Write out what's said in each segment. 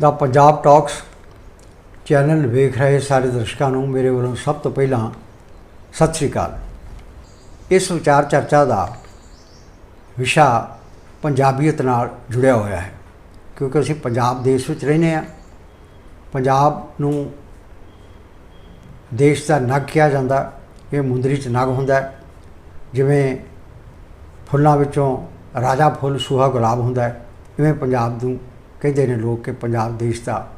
ਦਾ Punjab talks channel ਵੇਖ ਰਹੇ ਸਾਰੇ ਦਰਸ਼ਕਾਂ ਨੂੰ ਮੇਰੇ ਵੱਲੋਂ ਸਭ ਤੋਂ ਪਹਿਲਾਂ ਸਤਿ ਸ੍ਰੀ ਅਕਾਲ। ਇਸ ਵਿਚਾਰ ਚਰਚਾ ਦਾ ਵਿਸ਼ਾ ਪੰਜਾਬੀਅਤ ਨਾਲ ਜੁੜਿਆ ਹੋਇਆ ਹੈ, ਕਿਉਂਕਿ ਅਸੀਂ ਪੰਜਾਬ ਦੇਸ਼ ਵਿੱਚ ਰਹਿੰਦੇ ਹਾਂ। ਪੰਜਾਬ ਨੂੰ ਦੇਸ਼ ਦਾ ਨਗ ਕਿਹਾ ਜਾਂਦਾ, ਇਹ ਮੁੰਦਰੀ ਚ ਨਗ ਹੁੰਦਾ ਜਿਵੇਂ ਫੁੱਲਾਂ ਵਿੱਚੋਂ ਰਾਜਾ ਫੁੱਲ, ਸੂਹਾ ਗੁਲਾਬ ਹੁੰਦਾ ਹੈ, ਇਵੇਂ ਪੰਜਾਬ ਨੂੰ ਕਹਿੰਦੇ ਨੇ ਲੋਕ ਕਿ ਪੰਜਾਬ ਦੇਸ਼ ਦਾ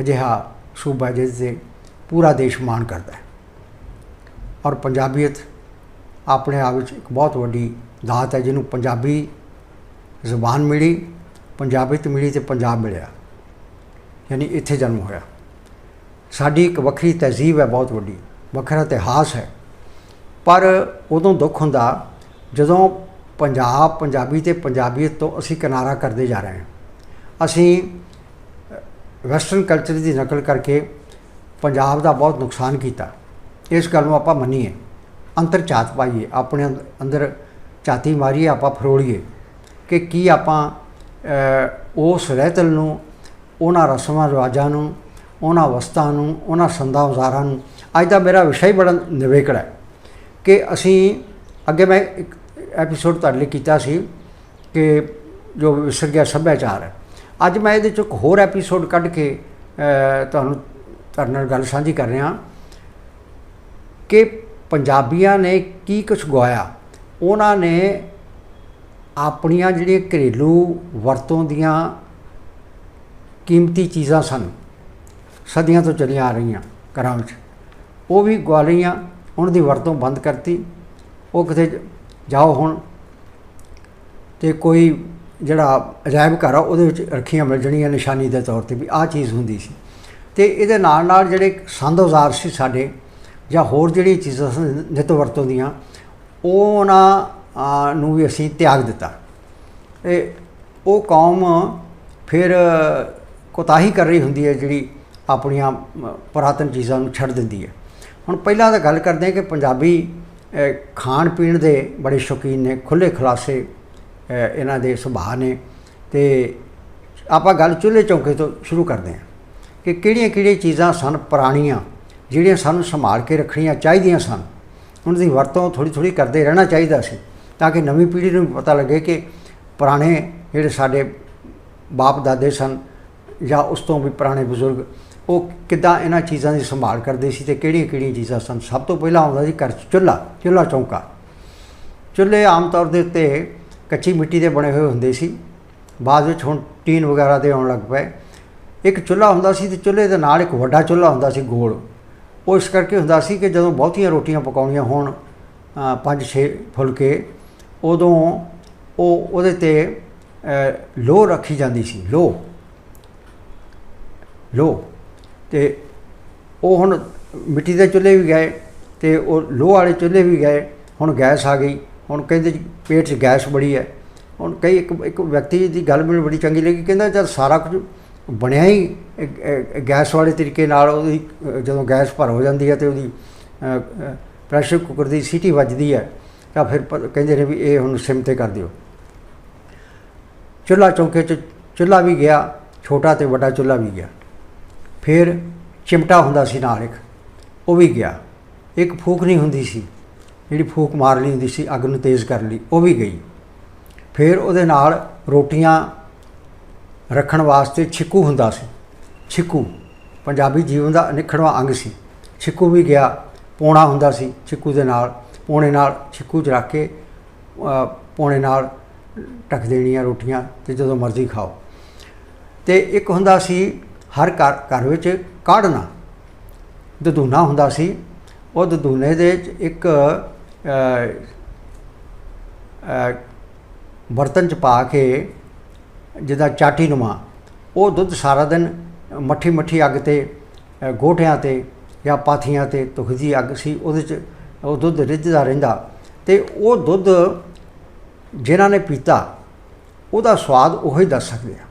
ਅਜਿਹਾ ਸੂਬਾ ਜਿਸ ਦੇ ਪੂਰਾ ਦੇਸ਼ ਮਾਣ ਕਰਦਾ ਹੈ। ਔਰ ਪੰਜਾਬੀਅਤ ਆਪਣੇ ਆਪ ਵਿੱਚ ਇੱਕ ਬਹੁਤ ਵੱਡੀ ਦਾਤ ਹੈ ਜਿਹਨੂੰ ਪੰਜਾਬੀ ਜ਼ੁਬਾਨ ਮਿਲੀ, ਪੰਜਾਬੀਅਤ ਮਿਲੀ ਤੇ ਪੰਜਾਬ ਮਿਲਿਆ। ਯਾਨੀ ਇੱਥੇ ਜਨਮ ਹੋਇਆ। ਸਾਡੀ ਇੱਕ ਵੱਖਰੀ ਤਹਿਜ਼ੀਬ ਹੈ ਬਹੁਤ ਵੱਡੀ, ਵੱਖਰਾ ਇਤਿਹਾਸ ਹੈ। ਪਰ ਉਦੋਂ ਦੁੱਖ ਹੁੰਦਾ ਜਦੋਂ ਪੰਜਾਬ ਪੰਜਾਬੀ ਤੇ ਪੰਜਾਬੀਅਤ ਤੋਂ ਅਸੀਂ ਕਿਨਾਰਾ ਕਰਦੇ ਜਾ ਰਹੇ ਹਾਂ। ਅਸੀਂ ਵੈਸਟਰਨ ਕਲਚਰ ਦੀ ਨਕਲ ਕਰਕੇ ਪੰਜਾਬ ਦਾ ਬਹੁਤ ਨੁਕਸਾਨ ਕੀਤਾ। ਇਸ ਗੱਲ ਨੂੰ ਆਪਾਂ ਮੰਨੀਏ। ਅੰਤਰ ਝਾਤ ਪਾਈਏ, ਆਪਣੇ ਅੰਦ- ਅੰਦਰ ਝਾਤੀ ਮਾਰੀਏ, ਆਪਾਂ ਫਰੋੜੀਏ ਕਿ ਕੀ ਆਪਾਂ ਉਸ ਰਹਿਤਲ ਨੂੰ, ਉਹਨਾਂ ਰਸਮਾਂ, ਰਿਵਾਜਾਂ ਨੂੰ, ਉਹਨਾਂ ਵਸਤਾਂ ਨੂੰ, ਉਹਨਾਂ ਸੰਦਾਂ ਉਜ਼ਾਰਾਂ ਨੂੰ, ਅੱਜ ਦਾ ਮੇਰਾ ਵਿਸ਼ਾ ਹੀ ਬੜਾ ਨਿਵੇਕਲ ਹੈ ਕਿ ਅਸੀਂ, ਅੱਗੇ ਮੈਂ ਇੱਕ ਐਪੀਸੋਡ ਤੁਹਾਡੇ ਲਈ ਕੀਤਾ ਸੀ ਕਿ ਜੋ ਵਿਸਰ ਗਿਆ ਸੱਭਿਆਚਾਰ ਹੈ ਅੱਜ ਮੈਂ ਇਹਦੇ ਚੋਂ ਇੱਕ ਹੋਰ ਐਪੀਸੋਡ ਕੱਢ ਕੇ ਤੁਹਾਨੂੰ ਤੁਹਾਡੇ ਨਾਲ ਗੱਲ ਸਾਂਝੀ ਕਰ ਰਿਹਾ। ਕਿ ਪੰਜਾਬੀਆਂ ਨੇ ਕੀ ਕੁਝ ਗਵਾਇਆ ਉਹਨਾਂ ਨੇ ਆਪਣੀਆਂ ਜਿਹੜੀਆਂ ਘਰੇਲੂ ਵਰਤੋਂ ਦੀਆਂ ਕੀਮਤੀ ਚੀਜ਼ਾਂ ਸਨ, ਸਦੀਆਂ ਤੋਂ ਚਲੀਆਂ ਆ ਰਹੀਆਂ ਘਰਾਂ ਵਿੱਚ। ਉਹ ਵੀ ਗਵਾ ਲਈਆਂ, ਉਹਨਾਂ ਦੀ ਵਰਤੋਂ ਬੰਦ ਕਰਤੀ। ਉਹ ਕਿਤੇ ਜਾਓ ਹੁਣ ਤੇ ਕੋਈ ਜਿਹੜਾ ਅਜਾਇਬ ਘਰ ਆ, ਉਹਦੇ ਵਿੱਚ ਰੱਖੀਆਂ ਮਿਲ ਜਣੀਆਂ ਨਿਸ਼ਾਨੀ ਦੇ ਤੌਰ ਤੇ ਵੀ ਆਹ ਚੀਜ਼ ਹੁੰਦੀ ਸੀ। ਤੇ ਇਹਦੇ ਨਾਲ ਨਾਲ ਜਿਹੜੇ ਸੰਦ ਔਜ਼ਾਰ ਸੀ ਸਾਡੇ, ਜਾਂ ਹੋਰ ਜਿਹੜੀਆਂ ਚੀਜ਼ਾਂ ਸਨ, ਨਿਤ ਵਰਤੋਂ ਦੀਆਂ ਉਹਨਾਂ ਨੂੰ ਵੀ ਅਸੀਂ ਤਿਆਗ ਦਿੱਤਾ। ਇਹ ਉਹ ਕੌਮ ਫਿਰ ਕੋਤਾਹੀ ਕਰ ਰਹੀ ਹੁੰਦੀ ਹੈ, ਜਿਹੜੀ ਆਪਣੀਆਂ ਪੁਰਾਤਨ ਚੀਜ਼ਾਂ ਨੂੰ ਛੱਡ ਦਿੰਦੀ ਹੈ। ਹੁਣ ਪਹਿਲਾਂ ਤਾਂ ਗੱਲ ਕਰਦੇ ਹਾਂ ਕਿ ਪੰਜਾਬੀ ਖਾਣ ਪੀਣ ਦੇ ਬੜੇ ਸ਼ੌਕੀਨ ਨੇ ਖੁੱਲੇ ਖੁਲਾਸੇ ਇਹਨਾਂ ਦੇ ਸੁਭਾਅ ਨੇ। ਤੇ ਆਪਾਂ ਗੱਲ ਚੁੱਲ੍ਹੇ ਚੌਂਕੇ ਤੋਂ ਸ਼ੁਰੂ ਕਰਦੇ ਹਾਂ ਕਿ ਕਿਹੜੀਆਂ ਕਿਹੜੀਆਂ ਚੀਜ਼ਾਂ ਸਨ ਪੁਰਾਣੀਆਂ, ਜਿਹੜੀਆਂ ਸਾਨੂੰ ਸੰਭਾਲ ਕੇ ਰੱਖਣੀਆਂ ਚਾਹੀਦੀਆਂ ਸਨ। ਉਹਨਾਂ ਦੀ ਵਰਤੋਂ ਥੋੜੀ ਥੋੜੀ ਕਰਦੇ ਰਹਿਣਾ ਚਾਹੀਦਾ ਸੀ, ਤਾਂ ਕਿ ਨਵੀਂ ਪੀੜ੍ਹੀ ਨੂੰ ਵੀ ਪਤਾ ਲੱਗੇ ਕਿ ਪੁਰਾਣੇ ਜਿਹੜੇ ਸਾਡੇ ਬਾਪ ਦਾਦੇ ਸਨ ਜਾਂ ਉਸ ਤੋਂ ਵੀ ਪੁਰਾਣੇ ਬਜ਼ੁਰਗ, ਉਹ ਕਿੱਦਾਂ ਇਹਨਾਂ ਚੀਜ਼ਾਂ ਦੀ ਸੰਭਾਲ ਕਰਦੇ ਸੀ ਤੇ ਕਿਹੜੀਆਂ ਕਿਹੜੀਆਂ ਚੀਜ਼ਾਂ ਸਨ। ਸਭ ਤੋਂ ਪਹਿਲਾਂ ਆਉਂਦਾ ਸੀ ਘਰ 'ਚ ਚੁੱਲ੍ਹਾ ਚੁੱਲ੍ਹਾ ਚੌਂਕਾ। ਚੁੱਲ੍ਹੇ ਆਮ ਤੌਰ ਦੇ ਉੱਤੇ ਕੱਚੀ ਮਿੱਟੀ ਦੇ ਬਣੇ ਹੋਏ ਹੁੰਦੇ ਸੀ। ਬਾਅਦ ਵਿੱਚ ਹੁਣ ਟੀਨ ਵਗੈਰਾ ਦੇ ਆਉਣ ਲੱਗ ਪਏ। ਇੱਕ ਚੁੱਲ੍ਹਾ ਹੁੰਦਾ ਸੀ ਤੇ ਚੁੱਲ੍ਹੇ ਦੇ ਨਾਲ ਇੱਕ ਵੱਡਾ ਚੁੱਲ੍ਹਾ ਹੁੰਦਾ ਸੀ ਗੋਲ। ਉਹ ਇਸ ਕਰਕੇ ਹੁੰਦਾ ਸੀ ਕਿ ਜਦੋਂ ਬਹੁਤੀਆਂ ਰੋਟੀਆਂ ਪਕਾਉਣੀਆਂ ਹੋਣ ਪੰਜ ਛੇ ਫੁਲਕੇ ਉਦੋਂ ਉਹ ਉਹਦੇ ਤੇ ਅ, ਰੱਖੀ ਜਾਂਦੀ ਸੀ ਲੋਹ। ਲੋ ਤੇ ਉਹ ਹੁਣ ਮਿੱਟੀ ਦੇ ਚੁੱਲ੍ਹੇ ਵੀ ਗਏ ਤੇ ਉਹ ਲੋਹ ਵਾਲੇ ਚੁੱਲ੍ਹੇ ਵੀ ਗਏ ਹੁਣ ਗੈਸ ਆ ਗਈ। ਹੁਣ ਕਹਿੰਦੇ ਜੀ ਪੇਟ 'ਚ ਗੈਸ ਬੜੀ ਹੈ। ਹੁਣ ਕਈ ਇੱਕ ਇੱਕ ਵਿਅਕਤੀ ਦੀ ਗੱਲ ਮੈਨੂੰ ਬੜੀ ਚੰਗੀ ਲੱਗੀ, ਕਹਿੰਦਾ ਜਦ ਸਾਰਾ ਕੁਝ ਬਣਿਆ ਹੀ ਗੈਸ ਵਾਲੇ ਤਰੀਕੇ ਨਾਲ ਉਹਦੀ ਜਦੋਂ ਗੈਸ ਭਰ ਹੋ ਜਾਂਦੀ ਹੈ ਤੇ ਉਹਦੀ ਪ੍ਰੈਸ਼ਰ ਕੁੱਕਰ ਦੀ ਸੀਟੀ ਵੱਜਦੀ ਹੈ, ਤਾਂ ਫਿਰ ਪ- ਕਹਿੰਦੇ ਨੇ ਵੀ ਇਹ ਹੁਣ ਸਿਮ ਤੇ ਕਰ ਦਿਓ। ਚੁੱਲ੍ਹਾ ਚੌਂਕੇ 'ਚ ਚੁੱਲ੍ਹਾ ਵੀ ਗਿਆ, ਛੋਟਾ ਤੇ ਵੱਡਾ ਚੁੱਲ੍ਹਾ ਵੀ ਗਿਆ। ਫਿਰ ਚਿਮਟਾ ਹੁੰਦਾ ਸੀ ਨਾਲ ਇੱਕ, ਉਹ ਵੀ ਗਿਆ। ਇੱਕ ਫੂਕ ਨਹੀਂ ਹੁੰਦੀ ਸੀ। ਜਿਹੜੀ ਫੂਕ ਮਾਰਨੀ ਹੁੰਦੀ ਸੀ ਅੱਗ ਨੂੰ ਤੇਜ਼ ਕਰਨ ਲਈ ਉਹ ਵੀ ਗਈ। ਫਿਰ ਉਹਦੇ ਨਾਲ ਰੋਟੀਆਂ ਰੱਖਣ ਵਾਸਤੇ ਛਿੱਕੂ ਹੁੰਦਾ ਸੀ। ਛਿੱਕੂ ਪੰਜਾਬੀ ਜੀਵਨ ਦਾ ਅਨਿੱਖੜਵਾਂ ਅੰਗ ਸੀ। ਛਿੱਕੂ ਵੀ ਗਿਆ ਪੋਣਾ ਹੁੰਦਾ ਸੀ ਛਿੱਕੂ ਦੇ ਨਾਲ। ਪੋਣੇ ਨਾਲ ਛਿੱਕੂ 'ਚ ਰੱਖ ਕੇ ਅ, ਪੋਣੇ ਨਾਲ ਢੱਕ ਦੇਣੀਆਂ ਰੋਟੀਆਂ ਤੇ ਜਦੋਂ ਮਰਜ਼ੀ ਖਾਓ। ਤੇ ਇੱਕ ਹੁੰਦਾ ਸੀ ਹਰ ਘਰ ਘਰ ਵਿੱਚ ਕਾੜਨਾ। ਦਦੂਨਾ ਹੁੰਦਾ ਸੀ। ਉਹ ਦਦੂਨੇ ਦੇ ਇੱਕ ਬਰਤਨ ਚ ਪਾ ਕੇ ਜਿਹਦਾ ਚਾਟੀ ਨੁਮਾ ਉਹ ਦੁੱਧ ਸਾਰਾ ਦਿਨ ਮੱਠੀ ਮੱਠੀ ਅੱਗ ਤੇ ਅ, ਗੋਠਿਆਂ ਤੇ ਜਾਂ ਪਾਥੀਆਂ ਤੇ ਤੁਖਦੀ ਅੱਗ ਸੀ ਉਹਦੇ ਚ ਉਹ ਦੁੱਧ ਰਿੱਝਦਾ ਰਹਿੰਦਾ ਤੇ ਉਹ ਦੁੱਧ ਜਿਨ੍ਹਾਂ ਨੇ ਪੀਤਾ ਉਹਦਾ ਸਵਾਦ ਉਹੀ ਦੱਸ ਸਕਦੇ ਆ।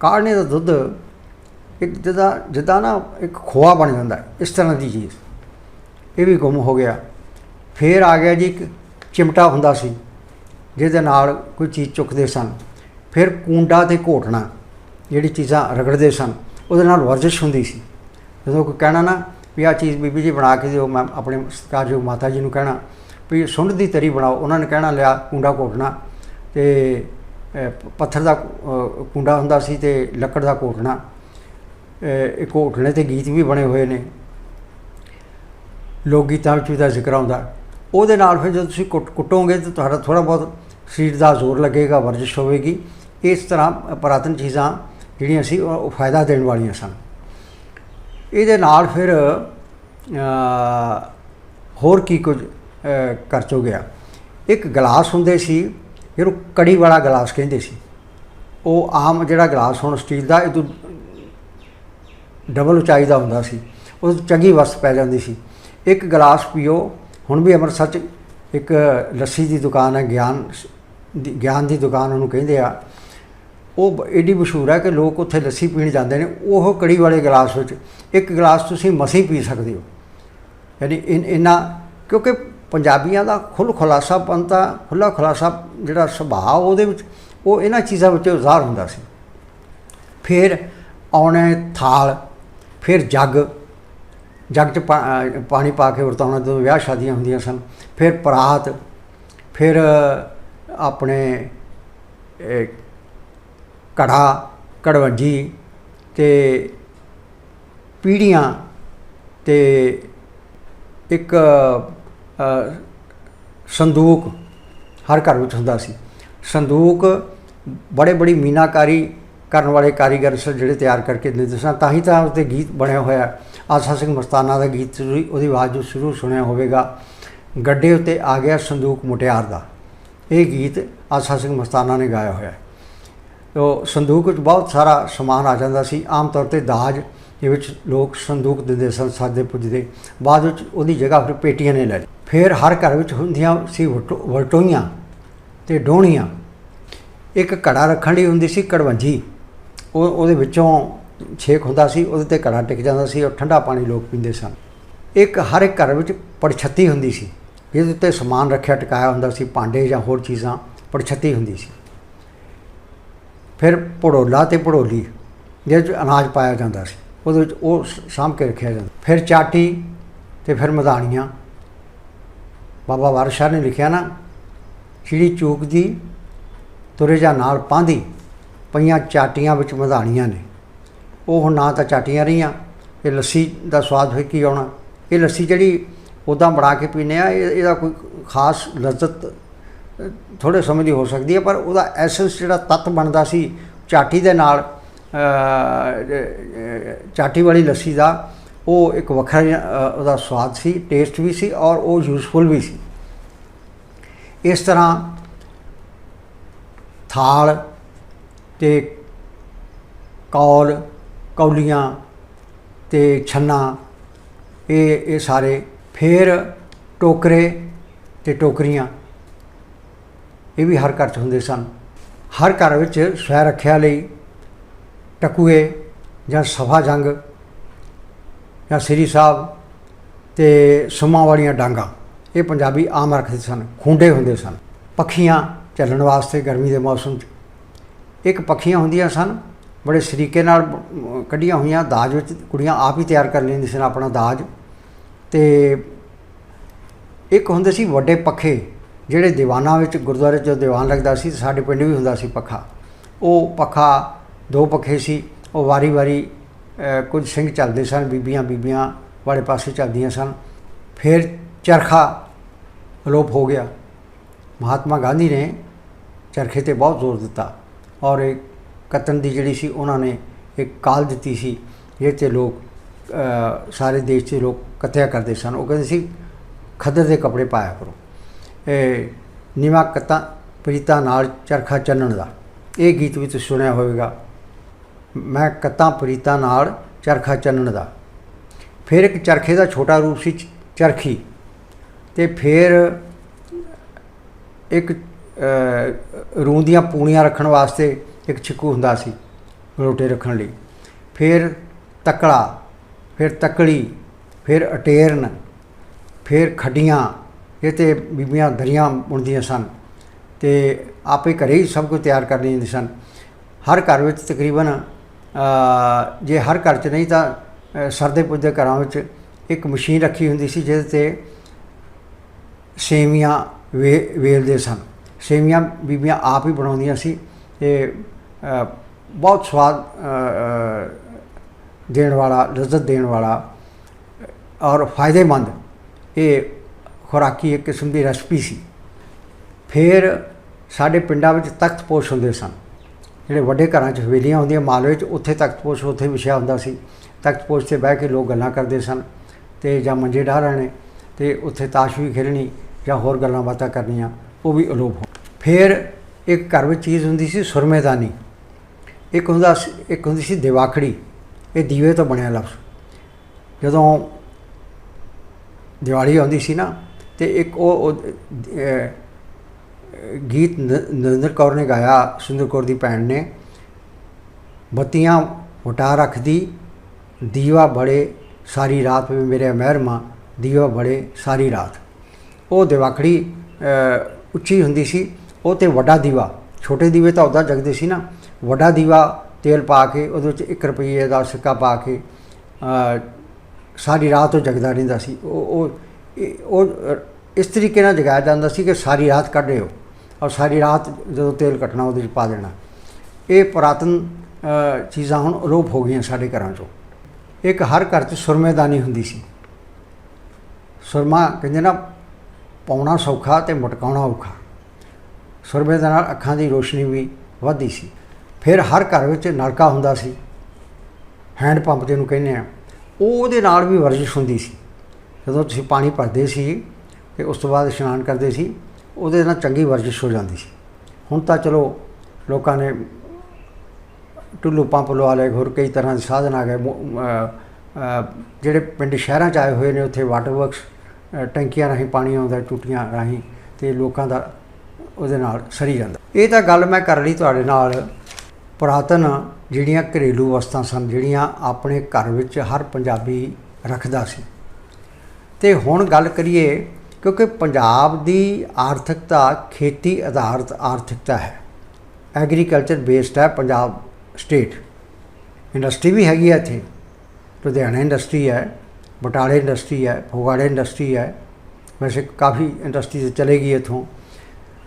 ਕਾੜਨੇ ਦਾ ਦੁੱਧ ਇੱਕ ਜਿੱਦਾਂ ਜਿੱਦਾਂ ਨਾ ਇੱਕ ਖੋਆ ਬਣ ਜਾਂਦਾ ਇਸ ਤਰ੍ਹਾਂ ਦੀ ਚੀਜ਼। ਇਹ ਵੀ ਗੁੰਮ ਹੋ ਗਿਆ। ਫੇਰ ਆ ਗਿਆ ਜੀ ਇੱਕ ਚਿਮਟਾ ਹੁੰਦਾ ਸੀ, ਜਿਹਦੇ ਨਾਲ ਕੋਈ ਚੀਜ਼ ਚੁੱਕਦੇ ਸਨ। ਫਿਰ ਕੂੰਡਾ ਤੇ ਘੋਟਣਾ, ਜਿਹੜੀ ਚੀਜ਼ਾਂ ਰਗੜਦੇ ਸਨ, ਉਹਦੇ ਨਾਲ ਵਰਜਿਸ਼ ਹੁੰਦੀ ਸੀ। ਜਦੋਂ ਕੋਈ ਕਹਿਣਾ ਨਾ ਵੀ ਆਹ ਚੀਜ਼ ਬੀਬੀ ਜੀ ਬਣਾ ਕੇ ਦਿਓ, ਮੈਂ ਆਪਣੇ ਸਤਿਕਾਰਯੋਗ ਮਾਤਾ ਜੀ ਨੂੰ ਕਹਿਣਾ ਵੀ ਸੁੰਡ ਦੀ ਤਰੀ ਬਣਾਓ, ਉਹਨਾਂ ਨੇ ਕਹਿਣਾ ਲਿਆ ਕੁੰਡਾ ਘੋਟਣਾ ਤੇ ਪੱਥਰ ਦਾ ਕੁੰਡਾ ਹੁੰਦਾ ਸੀ ਤੇ ਲੱਕੜ ਦਾ ਘੋਟਣਾ। ਇਹ ਘੋਟਣੇ ਤੇ ਗੀਤ ਵੀ ਬਣੇ ਹੋਏ ਨੇ। ਲੋਕ ਗੀਤਾਂ ਵਿੱਚ ਵੀ ਦਾ ਜ਼ਿਕਰ ਆਉਂਦਾ। ਉਹਦੇ ਨਾਲ ਫਿਰ ਜਦੋਂ ਤੁਸੀਂ ਕੁੱਟ ਕੁੱਟੋਗੇ ਤਾਂ ਤੁਹਾਡਾ ਥੋੜਾ ਬਹੁਤ ਸਰੀਰ ਦਾ ਜ਼ੋਰ ਲੱਗੇਗਾ ਵਰਜਿਸ਼ ਹੋਵੇਗੀ। ਇਸ ਤਰ੍ਹਾਂ ਪੁਰਾਤਨ ਚੀਜ਼ਾਂ ਜਿਹੜੀਆਂ ਸੀ ਉਹ ਉਹ ਫਾਇਦਾ ਦੇਣ ਵਾਲੀਆਂ ਸਨ। ਇਹਦੇ ਨਾਲ ਫਿਰ ਹੋਰ ਕੀ ਕੁਝ ਅ, ਕਰ ਗਿਆ ਇੱਕ ਗਲਾਸ ਹੁੰਦੇ ਸੀ ਜਿਹਨੂੰ ਕੜੀ ਵਾਲਾ ਗਲਾਸ ਕਹਿੰਦੇ ਸੀ। ਉਹ ਆਮ ਜਿਹੜਾ ਗਲਾਸ ਹੁਣ ਸਟੀਲ ਦਾ ਇਹ ਤੋਂ ਡਬਲ ਉਚਾਈ ਦਾ ਹੁੰਦਾ ਸੀ। ਉਸ 'ਚ ਚੰਗੀ ਵਸਤ ਪੈ ਜਾਂਦੀ ਸੀ। ਇੱਕ ਗਲਾਸ ਪੀਓ ਹੁਣ ਵੀ ਅੰਮ੍ਰਿਤਸਰ 'ਚ ਇੱਕ ਲੱਸੀ ਦੀ ਦੁਕਾਨ ਹੈ, ਗਿਆਨ ਦੀ- ਗਿਆਨ ਦੀ ਦੁਕਾਨ ਉਹਨੂੰ ਕਹਿੰਦੇ ਆ। ਉਹ ਬ- ਏਡੀ ਮਸ਼ਹੂਰ ਹੈ ਕਿ ਲੋਕ ਉੱਥੇ ਲੱਸੀ ਪੀਣ ਜਾਂਦੇ ਨੇ, ਉਹ ਕੜੀ ਵਾਲੇ ਗਲਾਸ ਵਿੱਚ, ਇੱਕ ਗਲਾਸ ਤੁਸੀਂ ਮਸੀਂ ਪੀ ਸਕਦੇ ਹੋ। ਯਾਨੀ ਇਨ ਕਿਉਂਕਿ ਪੰਜਾਬੀਆਂ ਦਾ ਖੁੱਲ ਖੁਲਾਸਾਪਨ ਤਾਂ ਖੁੱਲਾ ਖੁਲਾਸਾ ਜਿਹੜਾ ਸੁਭਾਅ ਉਹਦੇ ਵਿੱਚ, ਉਹ ਇਹਨਾਂ ਚੀਜ਼ਾਂ ਵਿੱਚ ਜ਼ਾਹਰ ਹੁੰਦਾ ਸੀ। ਫਿਰ ਆਉਣੇ ਥਾਲ, ਫਿਰ ਜੱਗ ਜੱਗ 'ਚ ਪਾਣੀ ਪਾ ਕੇ ਵਰਤਾਉਣਾ ਜਦੋਂ ਵਿਆਹ ਸ਼ਾਦੀਆਂ ਹੁੰਦੀਆਂ ਸਨ ਫਿਰ ਪਰਾਤ ਫਿਰ ਆਪਣੇ ਇਹ, ਕੜਾ ਕੜਵੰਜੀ ਤੇ ਪੀੜੀਆਂ ਤੇ ਇੱਕ ਸੰਦੂਕ ਹਰ ਘਰ ਵਿੱਚ ਹੁੰਦਾ ਸੀ। ਸੰਦੂਕ ਬੜੇ ਬੜੀ ਮੀਨਾਕਾਰੀ ਕਰਨ ਵਾਲੇ ਕਾਰੀਗਰ ਸਨ ਜਿਹੜੇ ਤਿਆਰ ਕਰਕੇ ਦਿੰਦੇ ਸਨ ਤਾਂ ਹੀ ਤਾਂ ਉਸਦੇ ਗੀਤ ਬਣਿਆ ਹੋਇਆ। ਆਸਾ ਸਿੰਘ ਮਸਤਾਨਾ ਦਾ ਗੀਤ ਤੁਸੀਂ ਉਹਦੀ ਆਵਾਜ਼ ਜੋ ਸ਼ੁਰੂ ਸੁਣਿਆ ਹੋਵੇਗਾ। ਗੱਡੇ ਉੱਤੇ ਆ ਗਿਆ ਸੰਦੂਕ ਮੁਟਿਆਰ ਦਾ। ਇਹ ਗੀਤ ਆਸਾ ਸਿੰਘ ਮਸਤਾਨਾ ਨੇ ਗਾਇਆ ਹੋਇਆ ਹੈ। ਉਹ ਸੰਦੂਕ ਵਿੱਚ ਬਹੁਤ ਸਾਰਾ ਸਮਾਨ ਆ ਜਾਂਦਾ ਸੀ। ਆਮ ਤੌਰ ਤੇ ਦਾਜ ਦੇ ਵਿੱਚ ਲੋਕ ਸੰਦੂਕ ਦਿੰਦੇ ਸਨ, ਸਾਦੇ ਪੁੱਜਦੇ। ਬਾਅਦ ਵਿੱਚ ਉਹਦੀ ਜਗ੍ਹਾ ਫਿਰ ਪੇਟੀਆਂ ਨੇ ਲੈ ਲਈ। ਫਿਰ ਹਰ ਘਰ ਵਿੱਚ ਹੁੰਦੀਆਂ ਸੀ ਵਟੋ- ਵਟੋਈਆਂ ਤੇ ਡੋਣੀਆਂ ਇੱਕ ਘੜਾ ਰੱਖਣ ਲਈ ਹੁੰਦੀ ਸੀ ਕੜਵੰਜੀ। ਉਹ, ਉਹਦੇ ਵਿੱਚੋਂ ਛੇਕ ਹੁੰਦਾ ਸੀ, ਉਹਦੇ ਤੇ ਘੜਾ ਟਿਕ ਜਾਂਦਾ ਸੀ, ਔਰ ਠੰਡਾ ਪਾਣੀ ਲੋਕ ਪੀਂਦੇ ਸਨ। ਇੱਕ ਹਰ ਇੱਕ ਘਰ ਵਿੱਚ ਪੜਛੱਤੀ ਹੁੰਦੀ ਸੀ। ਜਿਹਦੇ ਉੱਤੇ ਸਮਾਨ ਰੱਖਿਆ, ਟਿਕਾਇਆ ਹੁੰਦਾ ਸੀ, ਭਾਂਡੇ ਜਾਂ ਹੋਰ ਚੀਜ਼ਾਂ, ਪੜਛੱਤੀ ਹੁੰਦੀ ਸੀ। ਫਿਰ ਪੜੋਲਾ ਤੇ ਪੜੋਲੀ ਜਿਹਦੇ ਵਿੱਚ ਅਨਾਜ ਪਾਇਆ ਜਾਂਦਾ ਸੀ, ਉਹਦੇ ਵਿੱਚ ਉਹ ਸਾਂਭ ਕੇ ਰੱਖਿਆ ਜਾਂਦਾ। ਫਿਰ ਚਾਟੀ ਤੇ ਫਿਰ ਮਧਾਣੀਆਂ ਬਾਬਾ ਵਾਰਸ਼ਾ ਨੇ ਲਿਖਿਆ ਨਾ, ਚਿੜੀ ਚੂਕਦੀ, ਤੁਰੇ ਜਾ ਨਾਲ ਪਾਂਦੀ ਪਈਆਂ ਚਾਟੀਆਂ ਵਿੱਚ ਮਧਾਣੀਆਂ ਨੇ। ਉਹ ਹੁਣ ਨਾ ਤਾਂ ਚਾਟੀਆਂ ਰਹੀਆਂ, ਇਹ ਲੱਸੀ ਦਾ ਸਵਾਦ ਹੋਈ ਕੀ ਆਉਣਾ? ਇਹ ਲੱਸੀ ਜਿਹੜੀ ਉਦਾਂ ਬਣਾ ਕੇ ਪੀਨੇ ਆ, ਇਹ- ਇਹਦਾ ਕੋਈ ਖਾਸ ਲਜ਼ਤ ਥੋੜੇ ਸਮੇਂ ਦੀ ਹੋ ਸਕਦੀ ਹੈ, ਪਰ ਉਹਦਾ ਐਸੈਂਸ ਜਿਹੜਾ ਤੱਤ ਬਣਦਾ ਸੀ ਚਾਟੀ ਦੇ ਨਾਲ ਚਾਟੀ ਵਾਲੀ ਲੱਸੀ ਦਾ, ਉਹ ਇੱਕ ਵੱਖਰਾ ਉਹਦਾ ਸਵਾਦ ਸੀ, ਟੇਸਟ ਵੀ ਸੀ ਔਰ ਉਹ ਯੂਸਫੁਲ ਵੀ ਸੀ। ਇਸ ਤਰ੍ਹਾਂ ਥਾਲ ਤੇ ਕੌਲ ਕੌਲੀਆਂ ਤੇ ਛੰਨਾ, ਇਹ ਇਹ ਸਾਰੇ ਫਿਰ ਟੋਕਰੇ ਤੇ ਟੋਕਰੀਆਂ। ਇਹ ਵੀ ਹਰ ਘਰ 'ਚ ਹੁੰਦੇ ਸਨ। ਹਰ ਘਰ ਵਿੱਚ ਸਵੈ ਰੱਖਿਆ ਲਈ ਟਕੂਏ ਜਾਂ ਸਫਾ ਜੰਗ ਜਾਂ ਸ੍ਰੀ ਸਾਹਿਬ ਤੇ ਸੁਮਾਂ ਵਾਲੀਆਂ ਡਾਂਗਾ, ਇਹ ਪੰਜਾਬੀ ਆਮ ਰੱਖਦੇ ਸਨ, ਖੁੰਡੇ ਹੁੰਦੇ ਸਨ। ਪੱਖੀਆਂ ਚੱਲਣ ਵਾਸਤੇ ਗਰਮੀ ਦੇ ਮੌਸਮ 'ਚ। ਇੱਕ ਪੱਖੀਆਂ ਹੁੰਦੀਆਂ ਸਨ ਬੜੇ ਸਰੀਕੇ ਨਾਲ ਕੱਢੀਆਂ ਹੋਈਆਂ ਦਾਜ ਵਿੱਚ, ਕੁੜੀਆਂ ਆਪ ਹੀ ਤਿਆਰ ਕਰ ਲੈਂਦੀਆਂ ਸਨ ਆਪਣਾ ਦਾਜ। ਤੇ ਇੱਕ ਹੁੰਦੇ ਸੀ ਵੱਡੇ ਪੱਖੇ, ਜਿਹੜੇ ਦੀਵਾਨਾਂ ਵਿੱਚ, ਗੁਰਦੁਆਰੇ 'ਚ ਦੀਵਾਨ ਲੱਗਦਾ ਸੀ ਸਾਡੇ ਪਿੰਡ ਵੀ ਹੁੰਦਾ ਸੀ ਪੱਖਾ। ਉਹ ਪੱਖਾ ਦੋ ਪੱਖੇ ਸੀ, ਉਹ ਵਾਰੀ-ਵਾਰੀ ਕੁਝ ਸਿੰਘ ਚੱਲਦੇ ਸਨ, ਬੀਬੀਆਂ ਬੀਬੀਆਂ ਵਾਲੇ ਪਾਸੇ ਚੱਲਦੀਆਂ ਸਨ। ਫਿਰ ਚਰਖਾ ਅਲੋਪ ਹੋ ਗਿਆ। ਮਹਾਤਮਾ ਗਾਂਧੀ ਨੇ ਚਰਖੇ ਤੇ ਬਹੁਤ ਜ਼ੋਰ ਦਿੱਤਾ ਔਰ ਇਹ ਕਤਨ ਦੀ ਜਿਹੜੀ ਸੀ ਉਹਨਾਂ ਨੇ ਇੱਕ ਕਾਲ ਦਿੱਤੀ ਸੀ ਜਿਹਦੇ 'ਤੇ ਲੋਕ ਸਾਰੇ ਦੇਸ਼ ਦੇ ਲੋਕ ਕੱਤਿਆ ਕਰਦੇ ਸਨ। ਉਹ ਕਹਿੰਦੇ ਸੀ ਖੱਦਰ ਦੇ ਕੱਪੜੇ ਪਾਇਆ ਕਰੋ। ਇਹ ਨਿਮਾ ਕਤਾ ਪ੍ਰੀਤਾ ਨਾਲ ਚਰਖਾ ਚੰਨਣ ਦਾ। ਇਹ ਗੀਤ ਵੀ ਤੁਸੀਂ ਸੁਣਿਆ ਹੋਵੇਗਾ। ਮੈਂ ਕਤਾ ਪ੍ਰੀਤਾ ਨਾਲ ਚਰਖਾ ਚੰਨਣ ਦਾ। ਫਿਰ ਇੱਕ ਚਰਖੇ ਦਾ ਛੋਟਾ ਰੂਪ ਸੀ ਚਰਖੀ। ਤੇ ਫਿਰ ਇੱਕ ਅ, ਰੂੰ ਦੀਆਂ ਪੂਣੀਆਂ ਰੱਖਣ ਵਾਸਤੇ ਇੱਕ ਛਿੱਕੂ ਹੁੰਦਾ ਸੀ ਰੋਟੇ ਰੱਖਣ ਲਈ। ਫਿਰ ਤਕੜਾ ਫਿਰ ਤਕੜੀ ਫਿਰ ਅਟੇਰਨ, ਫਿਰ ਖੱਡੀਆਂ, ਇਹ ਤੇ ਬੀਬੀਆਂ ਦਰੀਆਂ ਬੁਣਦੀਆਂ ਸਨ ਤੇ ਆਪੇ ਘਰੇ ਹੀ ਸਭ ਕੁਝ ਤਿਆਰ ਕਰ ਲੈਂਦੇ ਸਨ। ਹਰ ਘਰ ਵਿੱਚ ਤਕਰੀਬਨ ਜੇ ਹਰ ਘਰ 'ਚ ਨਹੀਂ ਤਾਂ ਸਰਦੇ ਪੁੱਜਦੇ ਘਰਾਂ ਵਿੱਚ ਇੱਕ ਮਸ਼ੀਨ ਰੱਖੀ ਹੁੰਦੀ ਸੀ ਜਿਹਦੇ ਤੇ ਸੇਵੀਆਂ ਵੇ, ਵੇਲਦੇ ਸਨ। ਸੇਵੀਆਂ ਬੀਬੀਆਂ ਆਪ ਹੀ ਬਣਾਉਂਦੀਆਂ ਸੀ ਤੇ ਬਹੁਤ ਸਵਾਦ ਦੇਣ ਵਾਲਾ, ਲਜ਼ਤ ਦੇਣ ਵਾਲਾ ਔਰ ਫਾਇਦੇਮੰਦ ਇਹ ਖੁਰਾਕੀ ਇੱਕ ਕਿਸਮ ਦੀ ਰੈਸਪੀ ਸੀ। ਫਿਰ ਸਾਡੇ ਪਿੰਡਾਂ ਵਿੱਚ ਤਖ਼ਤਪੋਸ਼ ਹੁੰਦੇ ਸਨ। ਜਿਹੜੇ ਵੱਡੇ ਘਰਾਂ 'ਚ ਹਵੇਲੀਆਂ ਹੁੰਦੀਆਂ, ਮਾਲਵੇ 'ਚ ਉੱਥੇ ਤਖਤ ਪੋਸ਼, ਉੱਥੇ ਵਿਛਿਆ ਹੁੰਦਾ ਸੀ। ਤਖਤ ਪੋਸ਼ ਤੇ ਬਹਿ ਕੇ ਲੋਕ ਗੱਲਾਂ ਕਰਦੇ ਸਨ ਤੇ ਜਾਂ ਮੰਜੇ ਢਾਹ ਲੈਣੇ ਤੇ ਉੱਥੇ ਤਾਸ਼ ਵੀ ਖੇਡਣੀ ਜਾਂ ਹੋਰ ਗੱਲਾਂ ਬਾਤਾਂ ਕਰਨੀਆਂ, ਉਹ ਵੀ ਅਲੋਪ ਹੋ। ਫਿਰ ਇੱਕ ਘਰ ਵਿੱਚ ਚੀਜ਼ ਹੁੰਦੀ ਸੀ ਸੁਰਮੇਦਾਨੀ। ਇੱਕ ਹੁੰਦਾ ਸੀ, ਇੱਕ ਹੁੰਦੀ ਸੀ ਦਿਵਾਖੜੀ। ਇਹ ਦੀਵੇ ਤੋਂ ਬਣਿਆ ਲਫ਼ਜ਼। ਜਦੋਂ ਦੀਵਾਲੀ ਆਉਂਦੀ ਸੀ ਨਾ, ਤੇ ਇੱਕ ਉਹ ਗੀਤ ਨ- ਨਰਿੰਦਰ ਕੌਰ ਨੇ ਗਾਇਆ ਸੁੰਦਰ ਕੌਰ ਦੀ ਭੈਣ ਨੇ। ਬੱਤੀਆਂ ਵਟਾ ਰੱਖਦੀ, ਦੀਵਾ ਬੜੇ ਸਾਰੀ ਰਾਤ ਵੀ ਮੇਰੇ ਮਹਿਰਮਾ, ਦੀਵਾ ਬੜੇ ਸਾਰੀ ਰਾਤ। ਉਹ ਦਿਵਾਖੜੀ ਉੱਚੀ ਹੁੰਦੀ ਸੀ, ਉਹ ਤੇ ਵੱਡਾ ਦੀਵਾ। ਛੋਟੇ ਦੀਵੇ ਤਾਂ ਉਹਦਾ ਜਗਦੇ ਸੀ ਨਾ। ਵੱਡਾ ਦੀਵਾ ਤੇਲ ਪਾ ਕੇ ਉਹਦੇ ਵਿੱਚ 1 ਰੁਪਏ ਦਾ ਸਿੱਕਾ ਪਾ ਕੇ ਸਾਰੀ ਰਾਤ ਉਹ ਜਗਦਾ ਰਹਿੰਦਾ ਸੀ। ਉਹ ਉਹ ਇਸ ਤਰੀਕੇ ਨਾਲ ਜਗਾਇਆ ਜਾਂਦਾ ਸੀ ਕਿ ਸਾਰੀ ਰਾਤ ਕੱਢਿਓ ਔਰ ਸਾਰੀ ਰਾਤ ਜਦੋਂ ਤੇਲ ਕੱਟਣਾ ਉਹਦੇ ਵਿੱਚ ਪਾ ਦੇਣਾ। ਇਹ ਪੁਰਾਤਨ ਚੀਜ਼ਾਂ ਹੁਣ ਅਲੋਪ ਹੋ ਗਈਆਂ ਸਾਡੇ ਘਰਾਂ 'ਚੋਂ। ਇੱਕ ਹਰ ਘਰ 'ਚ ਸੁਰਮੇਦਾਨੀ ਹੁੰਦੀ ਸੀ। ਸੁਰਮਾ ਕਹਿੰਦੇ ਨਾ, ਪਾਉਣਾ ਸੌਖਾ ਤੇ ਮਟਕਾਉਣਾ ਔਖਾ। ਸੁਰਮੇ ਦੇ ਨਾਲ ਅੱਖਾਂ ਦੀ ਰੋਸ਼ਨੀ ਵੀ ਵੱਧਦੀ ਸੀ। ਫਿਰ ਹਰ ਘਰ ਵਿੱਚ ਨਲਕਾ ਹੁੰਦਾ ਸੀ। ਹੈਂਡ ਪੰਪ ਜਿਹਨੂੰ ਕਹਿੰਦੇ ਆ। ਉਹ ਉਹਦੇ ਨਾਲ ਵੀ ਵਰਜਿਸ਼ ਹੁੰਦੀ ਸੀ। ਜਦੋਂ ਤੁਸੀਂ ਪਾਣੀ ਭਰਦੇ ਸੀ ਤੇ ਉਸ ਤੋਂ ਬਾਅਦ ਇਸ਼ਨਾਨ ਕਰਦੇ ਸੀ, ਉਹਦੇ ਨਾਲ ਚੰਗੀ ਵਰਜਿਸ਼ ਹੋ ਜਾਂਦੀ ਸੀ। ਹੁਣ ਤਾਂ ਚਲੋ ਲੋਕਾਂ ਨੇ ਟੁੱਲੂ ਪੰਪ ਲਵਾ ਲਏ, ਹੋਰ ਕਈ ਤਰ੍ਹਾਂ ਦੇ ਸਾਧਨ ਆ ਗਏ। ਜਿਹੜੇ ਪਿੰਡ ਸ਼ਹਿਰਾਂ 'ਚ ਆਏ ਹੋਏ ਨੇ, ਉੱਥੇ ਵਾਟਰ ਵਰਕਸ ਟੈਂਕੀਆਂ ਰਾਹੀਂ ਪਾਣੀ ਆਉਂਦਾ, ਟੂਟੀਆਂ ਰਾਹੀਂ ਤੇ ਲੋਕਾਂ ਦਾ ਉਹਦੇ ਨਾਲ ਸਰੀ ਜਾਂਦਾ। ਇਹ ਤਾਂ ਗੱਲ ਮੈਂ ਕਰ ਲਈ ਤੁਹਾਡੇ ਨਾਲ। ਪੁਰਾਤਨ ਜਿਹੜੀਆਂ ਘਰੇਲੂ ਵਸਤਾਂ ਸਨ, ਜਿਹੜੀਆਂ ਆਪਣੇ ਘਰ ਵਿੱਚ ਹਰ ਪੰਜਾਬੀ ਰੱਖਦਾ ਸੀ। ਤੇ ਹੁਣ ਗੱਲ ਕਰੀਏ, ਕਿਉਂਕਿ ਪੰਜਾਬ ਦੀ ਆਰਥਿਕਤਾ ਖੇਤੀ ਆਧਾਰਿਤ ਆਰਥਿਕਤਾ ਹੈ। ਐਗਰੀਕਲਚਰ ਬੇਸਡ ਹੈ ਪੰਜਾਬ ਸਟੇਟ ਇੰਡਸਟਰੀ ਵੀ ਹੈਗੀ ਹੈ ਇੱਥੇ। ਲੁਧਿਆਣਾ ਇੰਡਸਟਰੀ ਹੈ, ਬਟਾਲੇ ਇੰਡਸਟਰੀ ਹੈ, ਫਗਵਾੜੇ ਇੰਡਸਟਰੀ ਹੈ। ਵੈਸੇ ਕਾਫੀ ਇੰਡਸਟਰੀ ਚਲੇ ਗਈ ਇੱਥੋਂ,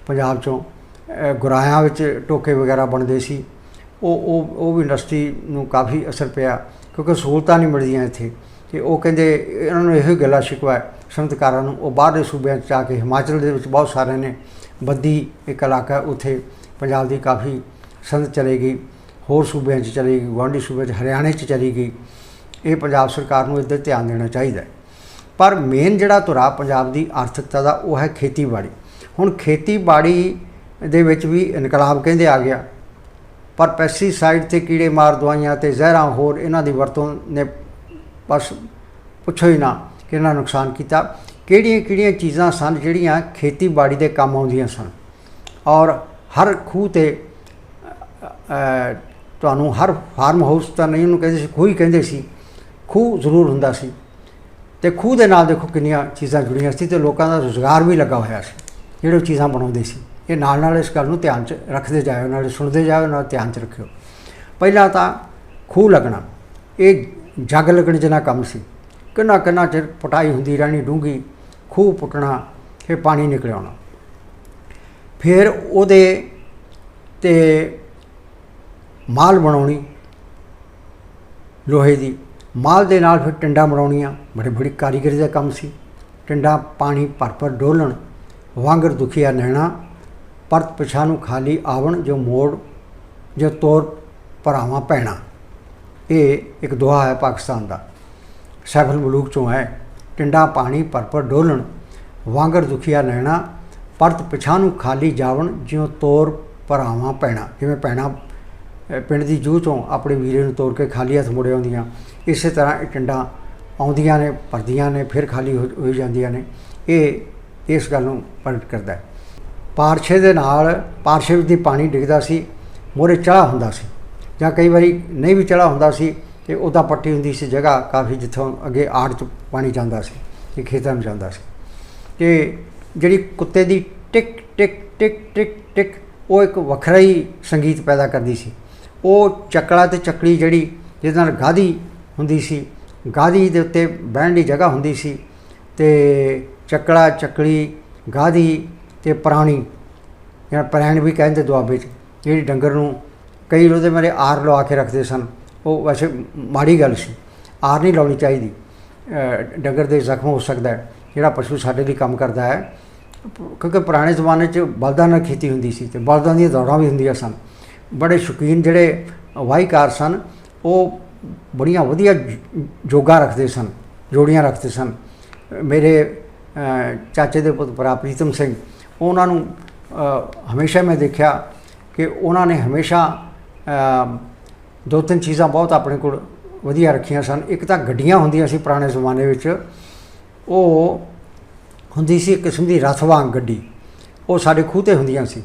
ਪੰਜਾਬ ਚੋਂ। ਗੁਰਾਇਆਂ ਵਿੱਚ ਟੋਕੇ ਵਗੈਰਾ ਬਣਦੇ ਸੀ। ਉਹ ਉਹ ਉਹ ਵੀ ਇੰਡਸਟਰੀ ਨੂੰ ਕਾਫੀ ਅਸਰ ਪਿਆ, ਕਿਉਂਕਿ ਸਹੂਲਤਾਂ ਨਹੀਂ ਮਿਲਦੀਆਂ ਇੱਥੇ। ਤੇ ਉਹ ਕਹਿੰਦੇ ਇਹਨਾਂ ਨੂੰ ਇਹੋ ਹੀ ਗੱਲਾਂ ਸ਼ਿਕਵਾ ਹੈ ਸੰਤਕਾਰਾਂ ਨੂੰ। ਉਹ ਬਾਹਰਲੇ ਸੂਬਿਆਂ 'ਚ ਜਾ ਕੇ, ਹਿਮਾਚਲ ਦੇ ਵਿੱਚ ਬਹੁਤ ਸਾਰੇ ਨੇ, ਬੱਦੀ ਇੱਕ ਇਲਾਕਾ ਉੱਥੇ, ਪੰਜਾਬ ਦੀ ਕਾਫੀ ਸੰਤ ਚਲੇ ਗਈ, ਹੋਰ ਸੂਬਿਆਂ 'ਚ ਚਲੀ ਗਈ, ਗੁਆਂਢੀ ਸੂਬੇ 'ਚ, ਹਰਿਆਣੇ 'ਚ ਚਲੀ ਗਈ। ਇਹ ਪੰਜਾਬ ਸਰਕਾਰ ਨੂੰ ਇੱਧਰ ਧਿਆਨ ਦੇਣਾ ਚਾਹੀਦਾ ਹੈ। ਪਰ ਮੇਨ ਜਿਹੜਾ ਧੁਰਾ ਪੰਜਾਬ ਦੀ ਆਰਥਿਕਤਾ ਦਾ, ਉਹ ਹੈ ਖੇਤੀਬਾੜੀ। ਹੁਣ ਖੇਤੀਬਾੜੀ ਦੇ ਵਿੱਚ ਵੀ ਇਨਕਲਾਬ ਕਹਿੰਦੇ ਆ ਗਿਆ। ਪਰ ਪੈਸਟੀਸਾਈਡ ਤੇ ਕੀੜੇ ਮਾਰ ਦਵਾਈਆਂ ਤੇ ਜ਼ਹਿਰਾਂ ਹੋਰ ਇਹਨਾਂ ਦੀ ਵਰਤੋਂ ਨੇ ਬਸ ਪੁੱਛੋ ਹੀ ਨਾ ਕਿੰਨਾ ਨੁਕਸਾਨ ਕੀਤਾ। ਕਿਹੜੀਆਂ ਕਿਹੜੀਆਂ ਚੀਜ਼ਾਂ ਸਨ ਜਿਹੜੀਆਂ ਖੇਤੀਬਾੜੀ ਦੇ ਕੰਮ ਆਉਂਦੀਆਂ ਸਨ? ਔਰ ਹਰ ਖੂਹ ਤੇ ਤੁਹਾਨੂੰ ਹਰ ਫਾਰਮ ਹਾਊਸ ਤਾਂ ਨਹੀਂ ਉਹਨੂੰ ਕਹਿੰਦੇ ਸੀ, ਖੂਹ ਹੀ ਕਹਿੰਦੇ ਸੀ। ਖੂਹ ਜ਼ਰੂਰ ਹੁੰਦਾ ਸੀ। ਤੇ ਖੂਹ ਦੇ ਨਾਲ ਦੇਖੋ ਕਿੰਨੀਆਂ ਚੀਜ਼ਾਂ ਜੁੜੀਆਂ ਸੀ ਤੇ ਲੋਕਾਂ ਦਾ ਰੁਜ਼ਗਾਰ ਵੀ ਲੱਗਾ ਹੋਇਆ ਸੀ। ਜਿਹੜੇ ਉਹ ਚੀਜ਼ਾਂ ਬਣਾਉਂਦੇ ਸੀ। ਇਹ ਨਾਲ ਨਾਲ ਇਸ ਗੱਲ ਨੂੰ ਧਿਆਨ 'ਚ ਰੱਖਦੇ ਜਾਇਓ, ਨਾਲੇ ਸੁਣਦੇ ਜਾਇਓ, ਨਾਲ ਧਿਆਨ 'ਚ ਰੱਖਿਓ। ਪਹਿਲਾਂ ਤਾਂ ਖੂਹ ਲੱਗਣਾ, ਇਹ ਜੱਗ ਲੱਗਣ ਜਿਹਾ ਕੰਮ ਸੀ। ਕਿੰਨਾ ਕਿੰਨਾ ਚਿਰ ਪਟਾਈ ਹੁੰਦੀ ਰਹਿਣੀ ਡੂੰਗੀ ਖੂਹ ਪੁੱਟਣਾ, ਫਿਰ ਪਾਣੀ ਨਿਕਲ ਆਉਣਾ। ਫਿਰ ਉਹਦੇ ਤੇ ਮਾਲ ਬਣਾਉਣੀ, ਲੋਹੇ ਦੀ। ਮਾਲ ਦੇ ਨਾਲ ਫਿਰ ਟਿੰਡਾਂ ਬਣਾਉਣੀਆਂ, ਬੜੇ ਬੜੀ ਕਾਰੀਗਰੀ ਦਾ ਕੰਮ ਸੀ। ਟਿੰਡਾਂ ਪਾਣੀ ਭਰ ਭਰ ਡੋਲਣ, ਵਾਂਗਰ ਦੁਖੀਆ ਨਹਿਣਾ ਪਰਤ ਪਿਛਾ ਨੂੰ ਖਾਲੀ ਆਵਣ ਜੋ ਮੋੜ, ਜੋ ਤੋਰ ਭਰਾਵਾਂ ਪੈਣਾ ਇਹ ਇੱਕ ਦੁਆ ਹੈ ਪਾਕਿਸਤਾਨ ਦਾ। ਸੈਫਲ ਮਲੂਕ ਚੋਂ ਹੈ। ਟਿੰਡਾ ਪਾਣੀ ਭਰ ਭਰ ਡੋਲਣ, ਵਾਂਗਰ ਦੁਖੀਆ ਨੈਣਾ ਪਰਤ ਪਿਛਾ ਨੂੰ ਖਾਲੀ ਜਾਵਣ ਜਿਉ ਤੋਰ ਭਰਾਵਾਂ ਪੈਣਾ ਜਿਵੇਂ ਪੈਣਾ ਪਿੰਡ ਦੀ ਜੂਹ ਚੋਂ ਆਪਣੇ ਵੀਰੇ ਨੂੰ ਤੋੜ ਕੇ ਖਾਲੀ ਹੱਥ ਮੁੜੇ ਆਉਂਦੀਆਂ। ਇਸੇ ਤਰ੍ਹਾਂ ਇਹ ਟਿੰਡਾਂ ਆਉਂਦੀਆਂ ਨੇ, ਭਰਦੀਆਂ ਨੇ, ਫਿਰ ਖਾਲੀ ਹੋ ਹੋ ਜਾਂਦੀਆਂ ਨੇ। ਇਹ, ਇਸ ਗੱਲ ਨੂੰ ਪ੍ਰਗਟ ਕਰਦਾ ਹੈ। ਪਾਰਸ਼ੇ ਦੇ ਨਾਲ ਪਾਰਸ਼ੇ ਵਿੱਚ ਦੀ ਪਾਣੀ ਡਿੱਗਦਾ ਸੀ, ਮੋਰੇ ਚੜਾ ਹੁੰਦਾ ਸੀ ਜਾਂ ਕਈ ਵਾਰੀ ਨਹੀਂ ਵੀ ਚੜਾ ਹੁੰਦਾ ਸੀ ਤੇ ਉਹਦਾ ਪੱਟੀ ਹੁੰਦੀ ਸੀ ਜਗ੍ਹਾ ਕਾਫੀ ਜਿੱਥੋਂ ਅੱਗੇ ਆੜ ਚ ਪਾਣੀ ਜਾਂਦਾ ਸੀ ਤੇ ਖੇਤਾਂ ਨੂੰ ਜਾਂਦਾ ਸੀ। ਤੇ ਜਿਹੜੀ ਕੁੱਤੇ ਦੀ ਟਿਕ ਟਿਕ ਟਿਕ ਟਿਕ ਟਿਕ ਉਹ ਇੱਕ ਵੱਖਰਾ ਹੀ ਸੰਗੀਤ ਪੈਦਾ ਕਰਦੀ ਸੀ। ਉਹ ਚੱਕਲਾ ਤੇ ਚੱਕੜੀ ਜਿਹੜੀ ਜਿਹਦੇ ਨਾਲ ਗਾਦੀ ਹੁੰਦੀ ਸੀ ਗਾਦੀ ਦੇ ਉੱਤੇ ਬਹਿਣ ਦੀ ਜਗ੍ਹਾ ਹੁੰਦੀ ਸੀ ਤੇ ਚੱਕਲਾ ਚੱਕੜੀ ਗਾਦੀ ਤੇ ਪ੍ਰਾਣੀ, ਜਾਂ ਪ੍ਰੈਣ ਵੀ ਕਹਿੰਦੇ ਦੁਆਬੇ 'ਚ, ਜਿਹੜੀ ਡੰਗਰ ਨੂੰ ਕਈ ਉਹਦੇ ਮੇਰੇ ਆਰ ਲਵਾ ਕੇ ਰੱਖਦੇ ਸਨ। ਉਹ ਵੈਸੇ ਮਾੜੀ ਗੱਲ ਸੀ। ਆਰ ਨਹੀਂ ਲਾਉਣੀ ਚਾਹੀਦੀ। ਡੰਗਰ ਦੇ ਜ਼ਖਮ ਹੋ ਸਕਦਾ ਹੈ। ਜਿਹੜਾ ਪਸ਼ੂ ਸਾਡੇ ਲਈ ਕੰਮ ਕਰਦਾ ਹੈ। ਕਿਉਂਕਿ ਪੁਰਾਣੇ ਜ਼ਮਾਨੇ 'ਚ ਬਲਦਾਂ ਨਾਲ ਖੇਤੀ ਹੁੰਦੀ ਸੀ ਤੇ ਬਲਦਾਂ ਦੀਆਂ ਦੌੜਾਂ ਵੀ ਹੁੰਦੀਆਂ ਸਨ। ਬੜੇ ਸ਼ੌਕੀਨ ਜਿਹੜੇ ਵਾਹੀਕਾਰ ਸਨ, ਉਹ ਬੜੀਆਂ ਵਧੀਆ ਜ- ਜੋਗਾ ਰੱਖਦੇ ਸਨ, ਜੋੜੀਆਂ ਰੱਖਦੇ ਸਨ। ਮੇਰੇ ਚਾਚੇ ਦੇ ਪੁੱਤ ਭਰਾ ਪ੍ਰੀਤਮ ਸਿੰਘ ਉਹਨਾਂ ਨੂੰ ਹਮੇਸ਼ਾ ਮੈਂ ਦੇਖਿਆ ਕਿ ਉਹਨਾਂ ਨੇ ਹਮੇਸ਼ਾ ਦੋ ਤਿੰਨ ਚੀਜ਼ਾਂ ਬਹੁਤ ਆਪਣੇ ਕੋਲ ਵਧੀਆ ਰੱਖੀਆਂ ਸਨ। ਇੱਕ ਤਾਂ ਗੱਡੀਆਂ ਹੁੰਦੀਆਂ ਸੀ ਪੁਰਾਣੇ ਜ਼ਮਾਨੇ ਵਿੱਚ। ਉਹ ਹੁੰਦੀ ਸੀ ਕਿਸਮ ਦੀ ਰਥ ਵਾਂਗ ਗੱਡੀ। ਉਹ ਸਾਡੇ ਖੂਹ ਤੇ ਹੁੰਦੀਆਂ ਸੀ।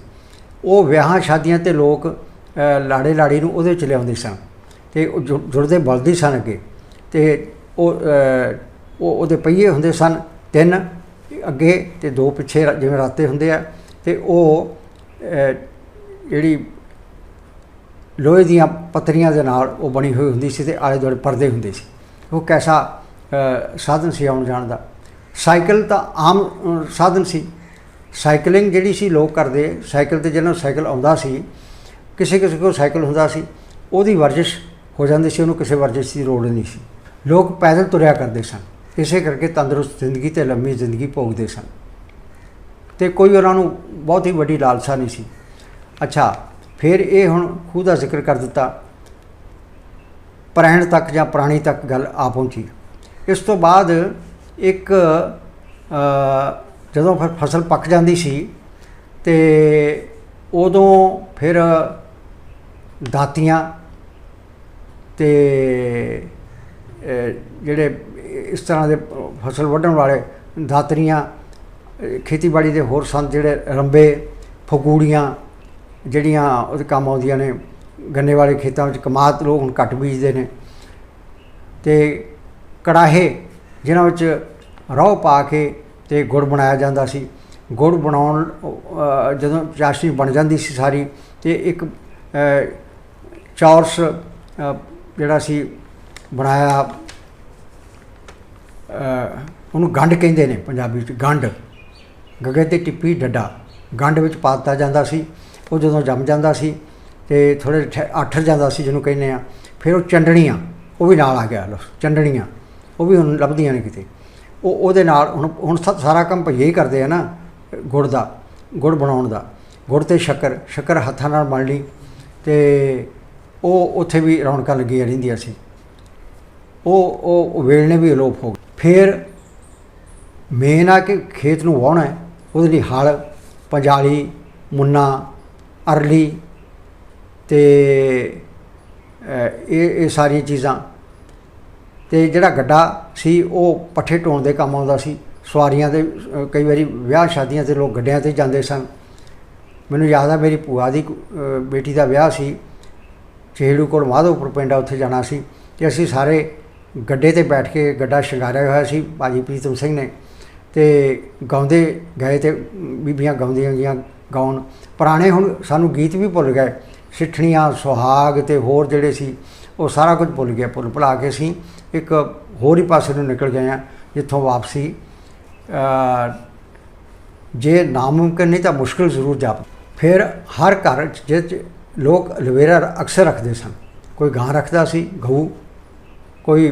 ਉਹ ਵਿਆਹਾਂ ਸ਼ਾਦੀਆਂ ਤੇ ਲੋਕ ਲਾੜੇ ਲਾੜੀ ਨੂੰ ਉਹਦੇ 'ਚ ਲਿਆਉਂਦੇ ਸਨ ਤੇ ਉਹ ਜੁ- ਜੁੜਦੇ ਬਲਦੀ ਸਨ ਅੱਗੇ ਤੇ ਉਹ ਉਹਦੇ ਪਹੀਏ ਹੁੰਦੇ ਸਨ ਤਿੰਨ। ਅੱਗੇ ਤੇ ਦੋ ਪਿੱਛੇ ਜਿਵੇਂ ਰਾਤੇ ਹੁੰਦੇ ਆ, ਤੇ ਉਹ ਜਿਹੜੀ ਲੋਹੇ ਦੀਆਂ ਪੱਤਰੀਆਂ ਦੇ ਨਾਲ ਉਹ ਬਣੀ ਹੋਈ ਹੁੰਦੀ ਸੀ ਤੇ ਆਲੇ ਦੁਆਲੇ ਪਰਦੇ ਹੁੰਦੇ ਸੀ। ਉਹ ਕੈਸਾ ਸਾਧਨ ਸੀ ਆਉਣ ਜਾਣ ਦਾ। ਸਾਈਕਲ ਤਾਂ ਆਮ ਸਾਧਨ ਸੀ। ਸਾਈਕਲਿੰਗ ਜਿਹੜੀ ਸੀ ਲੋਕ ਕਰਦੇ, ਸਾਈਕਲ ਤੇ ਜਿਹਨਾਂ ਨੂੰ ਸਾਈਕਲ ਆਉਂਦਾ ਸੀ, ਕਿਸੇ ਕਿਸੇ ਕੋਲ ਸਾਈਕਲ ਹੁੰਦਾ ਸੀ, ਉਹਦੀ ਵਰਜਿਸ਼ ਹੋ ਜਾਂਦੀ ਸੀ, ਉਹਨੂੰ ਕਿਸੇ ਵਰਜਿਸ਼ ਦੀ ਲੋੜ ਨਹੀਂ ਸੀ। ਲੋਕ ਪੈਦਲ ਤੁਰਿਆ ਕਰਦੇ ਸਨ। ਇਸੇ ਕਰਕੇ ਤੰਦਰੁਸਤ ਜ਼ਿੰਦਗੀ ਤੇ ਲੰਮੀ ਜ਼ਿੰਦਗੀ ਭੋਗਦੇ ਸਨ। ਤੇ ਕੋਈ ਉਹਨਾਂ ਨੂੰ ਬਹੁਤ ਹੀ ਵੱਡੀ ਲਾਲਸਾ ਨਹੀਂ ਸੀ। ਅੱਛਾ, ਫਿਰ ਇਹ ਹੁਣ ਖੂਹ ਦਾ ਜ਼ਿਕਰ ਕਰ ਦਿੱਤਾ। ਪ੍ਰੈਣ ਤੱਕ ਜਾਂ ਪ੍ਰਾਣੀ ਤੱਕ ਗੱਲ ਆ ਪਹੁੰਚੀ। ਇਸ ਤੋਂ ਬਾਅਦ ਇੱਕ ਜਦੋਂ ਫਿਰ ਫਸਲ ਪੱਕ ਜਾਂਦੀ ਸੀ ਤੇ ਉਦੋਂ ਫਿਰ ਦਾਤੀਆਂ ਤੇ ਜਿਹੜੇ ਇਸ ਤਰ੍ਹਾਂ ਦੇ ਫਸਲ ਵੱਢਣ ਵਾਲੇ ਦਾਤਰੀਆਂ ਖੇਤੀਬਾੜੀ ਦੇ ਹੋਰ ਸੰਦ ਜਿਹੜੇ ਰੰਬੇ ਫਗੂੜੀਆਂ ਜਿਹੜੀਆਂ ਉਹਦੇ ਕੰਮ ਆਉਂਦੀਆਂ ਨੇ ਗੰਨੇ ਵਾਲੇ ਖੇਤਾਂ ਵਿੱਚ ਕਮਾਤ ਲੋਕ ਹੁਣ ਘੱਟ ਬੀਜਦੇ ਨੇ ਤੇ ਕੜਾਹੇ ਜਿਨ੍ਹਾਂ ਵਿੱਚ ਰੋਹ ਪਾ ਕੇ ਤੇ ਗੁੜ ਬਣਾਇਆ ਜਾਂਦਾ ਸੀ। ਗੁੜ ਬਣਾਉਣ ਜਦੋਂ ਚਾਸ਼ਨੀ ਬਣ ਜਾਂਦੀ ਸੀ ਸਾਰੀ ਤੇ ਇੱਕ ਅ, ਚੌਰਸ ਜਿਹੜਾ ਸੀ ਬਣਾਇਆ ਉਹਨੂੰ ਗੰਢ ਕਹਿੰਦੇ ਨੇ ਪੰਜਾਬੀ ਵਿੱਚ, ਗੰਢ। ਗਗੇ ਤੇ ਟਿੱਪੀ ਡੱਡਾ। ਗੰਢ ਵਿੱਚ ਪਾ ਦਿੱਤਾ ਜਾਂਦਾ ਸੀ, ਉਹ ਜਦੋਂ ਜੰਮ ਜਾਂਦਾ ਸੀ ਤੇ ਥੋੜੇ ਅੱਠਰ ਜਾਂਦਾ ਸੀ ਜਿਹਨੂੰ ਕਹਿੰਦੇ ਆ, ਫਿਰ ਉਹ ਚੰਡਣੀਆਂ, ਉਹ ਵੀ ਨਾਲ ਆ ਗਿਆ ਚੰਡਣੀਆਂ, ਉਹ ਵੀ ਹੁਣ ਲੱਭਦੀਆਂ ਨੇ ਕਿਤੇ। ਉਹ, ਉਹਦੇ ਨਾਲ ਹੁਣ ਹੁਣ ਸਾ- ਸਾਰਾ ਕੰਮ ਭਈਏ ਹੀ ਕਰਦੇ ਆ ਨਾ, ਗੁੜ ਦਾ, ਗੁੜ ਬਣਾਉਣ ਦਾ। ਗੁੜ ਤੇ ਸ਼ੱਕਰ ਸ਼ੱਕਰ ਹੱਥਾਂ ਨਾਲ ਮਲ ਲਈ ਤੇ ਉਹ ਉੱਥੇ ਵੀ ਰੌਣਕਾਂ ਲੱਗੀਆਂ ਰਹਿੰਦੀਆਂ ਸੀ। ਉਹ ਉਹ ਵੇਲਣੇ ਵੀ ਅਲੋਪ ਹੋ ਗਏ। ਫਿਰ ਮੇਨ ਆ ਕਿ ਖੇਤ ਨੂੰ ਵਾਹੁਣਾ ਹੈ, ਉਹਦੇ ਲਈ ਹਲ, ਪੰਜਾਲੀ, ਮੁੰਨਾ, ਅਰਲੀ ਤੇ ਇਹ ਇਹ ਸਾਰੀਆਂ ਚੀਜ਼ਾਂ। ਤੇ ਜਿਹੜਾ ਗੱਡਾ ਸੀ, ਉਹ ਪੱਠੇ ਢੋਣ ਦੇ ਕੰਮ ਆਉਂਦਾ ਸੀ। ਸਵਾਰੀਆਂ ਦੇ ਕਈ ਵਾਰੀ ਵਿਆਹ ਸ਼ਾਦੀਆਂ ਤੇ ਲੋਕ ਗੱਡਿਆਂ ਤੇ ਜਾਂਦੇ ਸਨ। ਮੈਨੂੰ ਯਾਦ ਆ, ਮੇਰੀ ਭੂਆ ਦੀ ਬੇਟੀ ਦਾ ਵਿਆਹ ਸੀ। ਚੇੜੂ ਕੋਲ ਮਾਧੋਪੁਰ ਪਿੰਡ ਆ, ਉੱਥੇ ਜਾਣਾ ਸੀ। ਤੇ ਅਸੀਂ ਸਾਰੇ ਗੱਡੇ ਤੇ ਬੈਠ ਕੇ ਗੱਡਾ ਸ਼ਿੰਗਾਰਿਆ ਹੋਇਆ ਸੀ, ਭਾਜੀ ਪ੍ਰੀਤਮ ਸਿੰਘ ਨੇ। ਤੇ ਗਾਉਂਦੇ ਗਏ ਤੇ ਬੀਬੀਆਂ ਗਾਉਂਦੀਆਂ ਗਈਆਂ ਗਾਉਣ। ਪੁਰਾਣੇ ਹੁਣ ਸਾਨੂੰ ਗੀਤ ਵੀ ਭੁੱਲ ਗਏ। ਸਿੱਠਣੀਆਂ, ਸੁਹਾਗ ਤੇ ਹੋਰ ਜਿਹੜੇ ਸੀ, ਉਹ ਸਾਰਾ ਕੁਝ ਭੁੱਲ ਗਿਆ। ਭੁੱਲ ਭੁਲਾ ਕੇ ਅਸੀਂ ਇੱਕ ਹੋਰ ਹੀ ਪਾਸੇ ਨੂੰ ਨਿਕਲ ਗਏ ਆ ਜਿੱਥੋਂ ਵਾਪਸੀ। ਜੇ ਨਾਮੁਮਕਿਨ ਨਹੀਂ ਤਾਂ ਮੁਸ਼ਕਿਲ ਜ਼ਰੂਰ ਜਾਪ। ਫਿਰ ਹਰ ਘਰ 'ਚ ਜਿਹ 'ਚ ਲੋਕ ਅਲਵੇਰਾ ਅਕਸਰ ਰੱਖਦੇ ਸਨ। ਕੋਈ ਗਾਂ ਰੱਖਦਾ ਸੀ, ਗਊ ਕੋਈ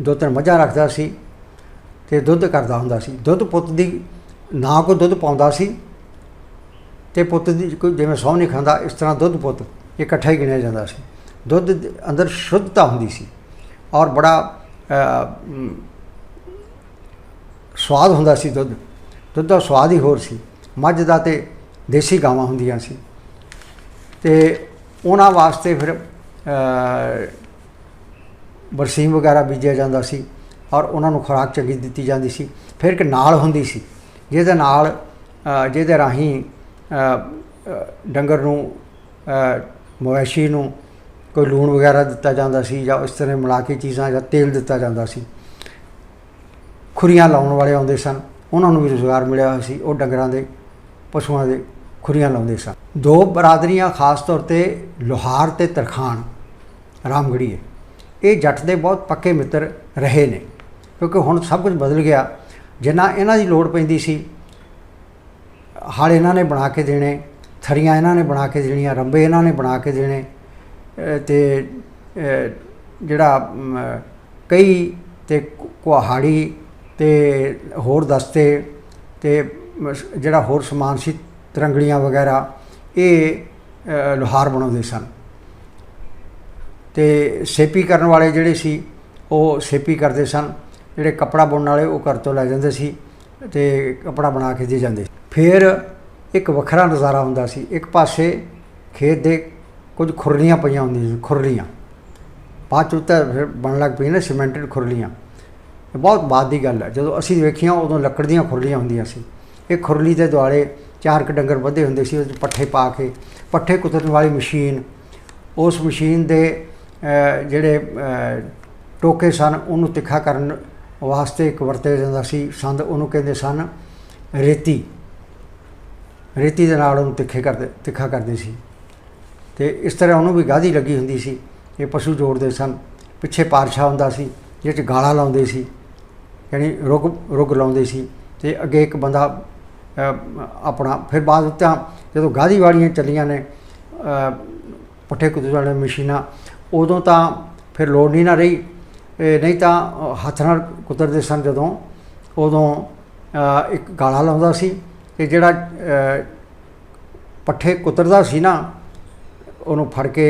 ਦੋ ਤਿੰਨ ਮੱਝਾਂ ਰੱਖਦਾ ਸੀ ਤੇ ਦੁੱਧ ਕਰਦਾ ਹੁੰਦਾ ਸੀ। ਦੁੱਧ ਪੁੱਤ ਦੀ ਨਾ ਕੋ ਦੁੱਧ ਪਾਉਂਦਾ ਸੀ ਤੇ ਪੁੱਤ ਦੀ ਕੋਈ ਜਿਵੇਂ ਸਹੁੰ ਨਹੀਂ ਖਾਂਦਾ, ਇਸ ਤਰ੍ਹਾਂ ਦੁੱਧ ਪੁੱਤ ਇਕੱਠਾ ਹੀ ਗਿਣਿਆ ਜਾਂਦਾ ਸੀ। ਦੁੱਧ ਦੇ ਅੰਦਰ ਸ਼ੁੱਧਤਾ ਹੁੰਦੀ ਸੀ ਔਰ ਬੜਾ ਸਵਾਦ ਹੁੰਦਾ ਸੀ ਦੁੱਧ। ਦੁੱਧ ਦਾ ਸਵਾਦ ਹੀ ਹੋਰ ਸੀ। ਮੱਝ ਦਾ ਤੇ ਦੇਸੀ ਗਾਵਾਂ ਹੁੰਦੀਆਂ ਸੀ। ਤੇ ਉਹਨਾਂ ਵਾਸਤੇ ਫਿਰ ਬਰਸੀਮ ਵਗੈਰਾ ਬੀਜਿਆ ਜਾਂਦਾ ਸੀ ਔਰ ਉਹਨਾਂ ਨੂੰ ਖੁਰਾਕ ਚੰਗੀ ਦਿੱਤੀ ਜਾਂਦੀ ਸੀ। ਫਿਰ ਇੱਕ ਨਾਲ ਹੁੰਦੀ ਸੀ ਜਿਹਦੇ ਨਾਲ ਜਿਹਦੇ ਰਾਹੀਂ ਡੰਗਰ ਨੂੰ ਅ, ਮਵੇਸ਼ੀ ਨੂੰ ਕੋਈ ਲੂਣ ਵਗੈਰਾ ਦਿੱਤਾ ਜਾਂਦਾ ਸੀ ਜਾਂ ਇਸ ਤਰ੍ਹਾਂ ਮਿਲਾ ਕੇ ਚੀਜ਼ਾਂ ਜਾਂ ਤੇਲ ਦਿੱਤਾ ਜਾਂਦਾ ਸੀ। ਖੁਰੀਆਂ ਲਾਉਣ ਵਾਲੇ ਆਉਂਦੇ ਸਨ ਉਹਨਾਂ ਨੂੰ ਵੀ ਰੁਜ਼ਗਾਰ ਮਿਲਿਆ ਹੋਇਆ ਸੀ ਉਹ ਡੰਗਰਾਂ ਦੇ ਪਸ਼ੂਆਂ ਦੇ ਖੁਰੀਆਂ ਲਾਉਂਦੇ ਸਨ। ਦੋ ਬਰਾਦਰੀਆਂ ਖਾਸ ਤੌਰ ਤੇ ਲੋਹਾਰ ਤੇ ਤਰਖਾਨ ਰਾਮਗੜੀਏ ਇਹ ਜੱਟ ਦੇ ਬਹੁਤ ਪੱਕੇ ਮਿੱਤਰ ਰਹੇ ਨੇ। ਕਿਉਂਕਿ ਹੁਣ ਸਭ ਕੁਝ ਬਦਲ ਗਿਆ। ਜਿੰਨਾ ਇਹਨਾਂ ਦੀ ਲੋੜ ਪੈਂਦੀ ਸੀ ਹਲ ਇਹਨਾਂ ਨੇ ਬਣਾ ਕੇ ਦੇਣੇ ਥਰੀਆਂ ਇਹਨਾਂ ਨੇ ਬਣਾ ਕੇ ਦੇਣੀਆਂ ਰੰਬੇ ਇਹਨਾਂ ਨੇ ਬਣਾ ਕੇ ਦੇਣੇ ਅ, ਤੇ ਜਿਹੜਾ ਕਈ ਤੇ ਕੁਹਾੜੀ ਤੇ ਹੋਰ ਦਸਤੇ ਤੇ ਜਿਹੜਾ ਹੋਰ ਸਮਾਨ ਸੀ ਤਰੰਗੜੀਆਂ ਵਗੈਰਾ ਇਹ ਅ, ਲੋਹਾਰ ਬਣਾਉਂਦੇ ਸਨ। ਤੇ ਸੇਪੀ ਕਰਨ ਵਾਲੇ ਜਿਹੜੇ ਸੀ, ਉਹ ਸੇਪੀ ਕਰਦੇ ਸਨ। ਜਿਹੜੇ ਕੱਪੜਾ ਬੁਣਨ ਵਾਲੇ, ਉਹ ਘਰ ਤੋਂ ਲੈ ਜਾਂਦੇ ਸੀ ਤੇ ਕੱਪੜਾ ਬਣਾ ਕੇ ਦੇ ਜਾਂਦੇ ਫਿਰ ਇੱਕ ਵੱਖਰਾ ਨਜ਼ਾਰਾ ਹੁੰਦਾ ਸੀ। ਇੱਕ ਪਾਸੇ ਖੇਤ ਦੇ ਕੁਝ ਖੁਰਲੀਆਂ ਪਈਆਂ ਹੁੰਦੀਆਂ ਸੀ, ਖੁਰਲੀਆਂ। ਬਾਅਦ ਚ ਤਾਂ ਫਿਰ ਬਣਨ ਲੱਗ ਪਈਆਂ ਨੇ ਸੀਮੈਂਟਡ ਖੁਰਲੀਆਂ। ਬਹੁਤ ਬਾਅਦ ਦੀ ਗੱਲ ਹੈ। ਜਦੋਂ ਅਸੀਂ ਵੇਖੀਆਂ, ਉਦੋਂ ਲੱਕੜ ਦੀਆਂ ਖੁਰਲੀਆਂ ਹੁੰਦੀਆਂ ਸੀ। ਇਹ ਖੁਰਲੀ ਦੇ ਦੁਆਲੇ ਚਾਰ ਕ ਡੰਗਰ ਵੱਧੇ ਹੁੰਦੇ ਸੀ ਉਹ 'ਚ ਪੱਠੇ ਪਾ ਕੇ। ਪੱਠੇ ਕੁਤਰਨ ਵਾਲੀ ਮਸ਼ੀਨ, ਉਸ ਮਸ਼ੀਨ ਦੇ ਜਿਹੜੇ ਟੋਕੇ ਸਨ, ਉਹਨੂੰ ਤਿੱਖਾ ਕਰਨ ਵਾਸਤੇ ਇੱਕ ਵਰਤਿਆ ਜਾਂਦਾ ਸੀ। ਸੰਦ ਉਹਨੂੰ ਕਹਿੰਦੇ ਸਨ, ਰੇਤੀ। ਰੇਤੀ ਦੇ ਨਾਲ ਉਹਨੂੰ ਤਿੱਖੇ ਕਰਦੇ, ਤਿੱਖਾ ਕਰਦੇ ਸੀ। ਤੇ ਇਸ ਤਰ੍ਹਾਂ ਉਹਨੂੰ ਵੀ ਗਾਦੀ ਲੱਗੀ ਹੁੰਦੀ ਸੀ। ਇਹ ਪਸ਼ੂ ਜੋੜਦੇ ਸਨ। ਪਿੱਛੇ ਪਾਰਸ਼ਾ ਹੁੰਦਾ ਸੀ, ਜਿਹਦੇ 'ਚ ਗਾਲਾਂ ਲਾਉਂਦੇ ਸੀ, ਯਾਨੀ ਰੁਗ ਰੁਗ ਲਾਉਂਦੇ ਸੀ। ਤੇ ਅੱਗੇ ਇੱਕ ਬੰਦਾ ਆਪਣਾ, ਫਿਰ ਬਾਅਦ ਵਿੱਚ ਤਾਂ ਜਦੋਂ ਗਾਦੀ ਵਾਲੀਆਂ ਚੱਲੀਆਂ ਨੇ ਪੱਠੇ ਕੁੱਤੇ ਵਾਲੀਆਂ ਮਸ਼ੀਨਾਂ ਉਦੋਂ ਤਾਂ ਫਿਰ ਲੋੜ ਨਹੀਂ ਨਾ ਰਹੀ। ਨਹੀਂ ਤਾਂ ਹੱਥ ਨਾਲ ਕੁਤਰਦੇ ਸਨ ਜਦੋਂ। ਉਦੋਂ ਇੱਕ ਗਾਲਾ ਲਾਉਂਦਾ ਸੀ ਤੇ ਜਿਹੜਾ ਪੱਠੇ ਕੁਤਰਦਾ ਸੀ ਨਾ, ਉਹਨੂੰ ਫੜ ਕੇ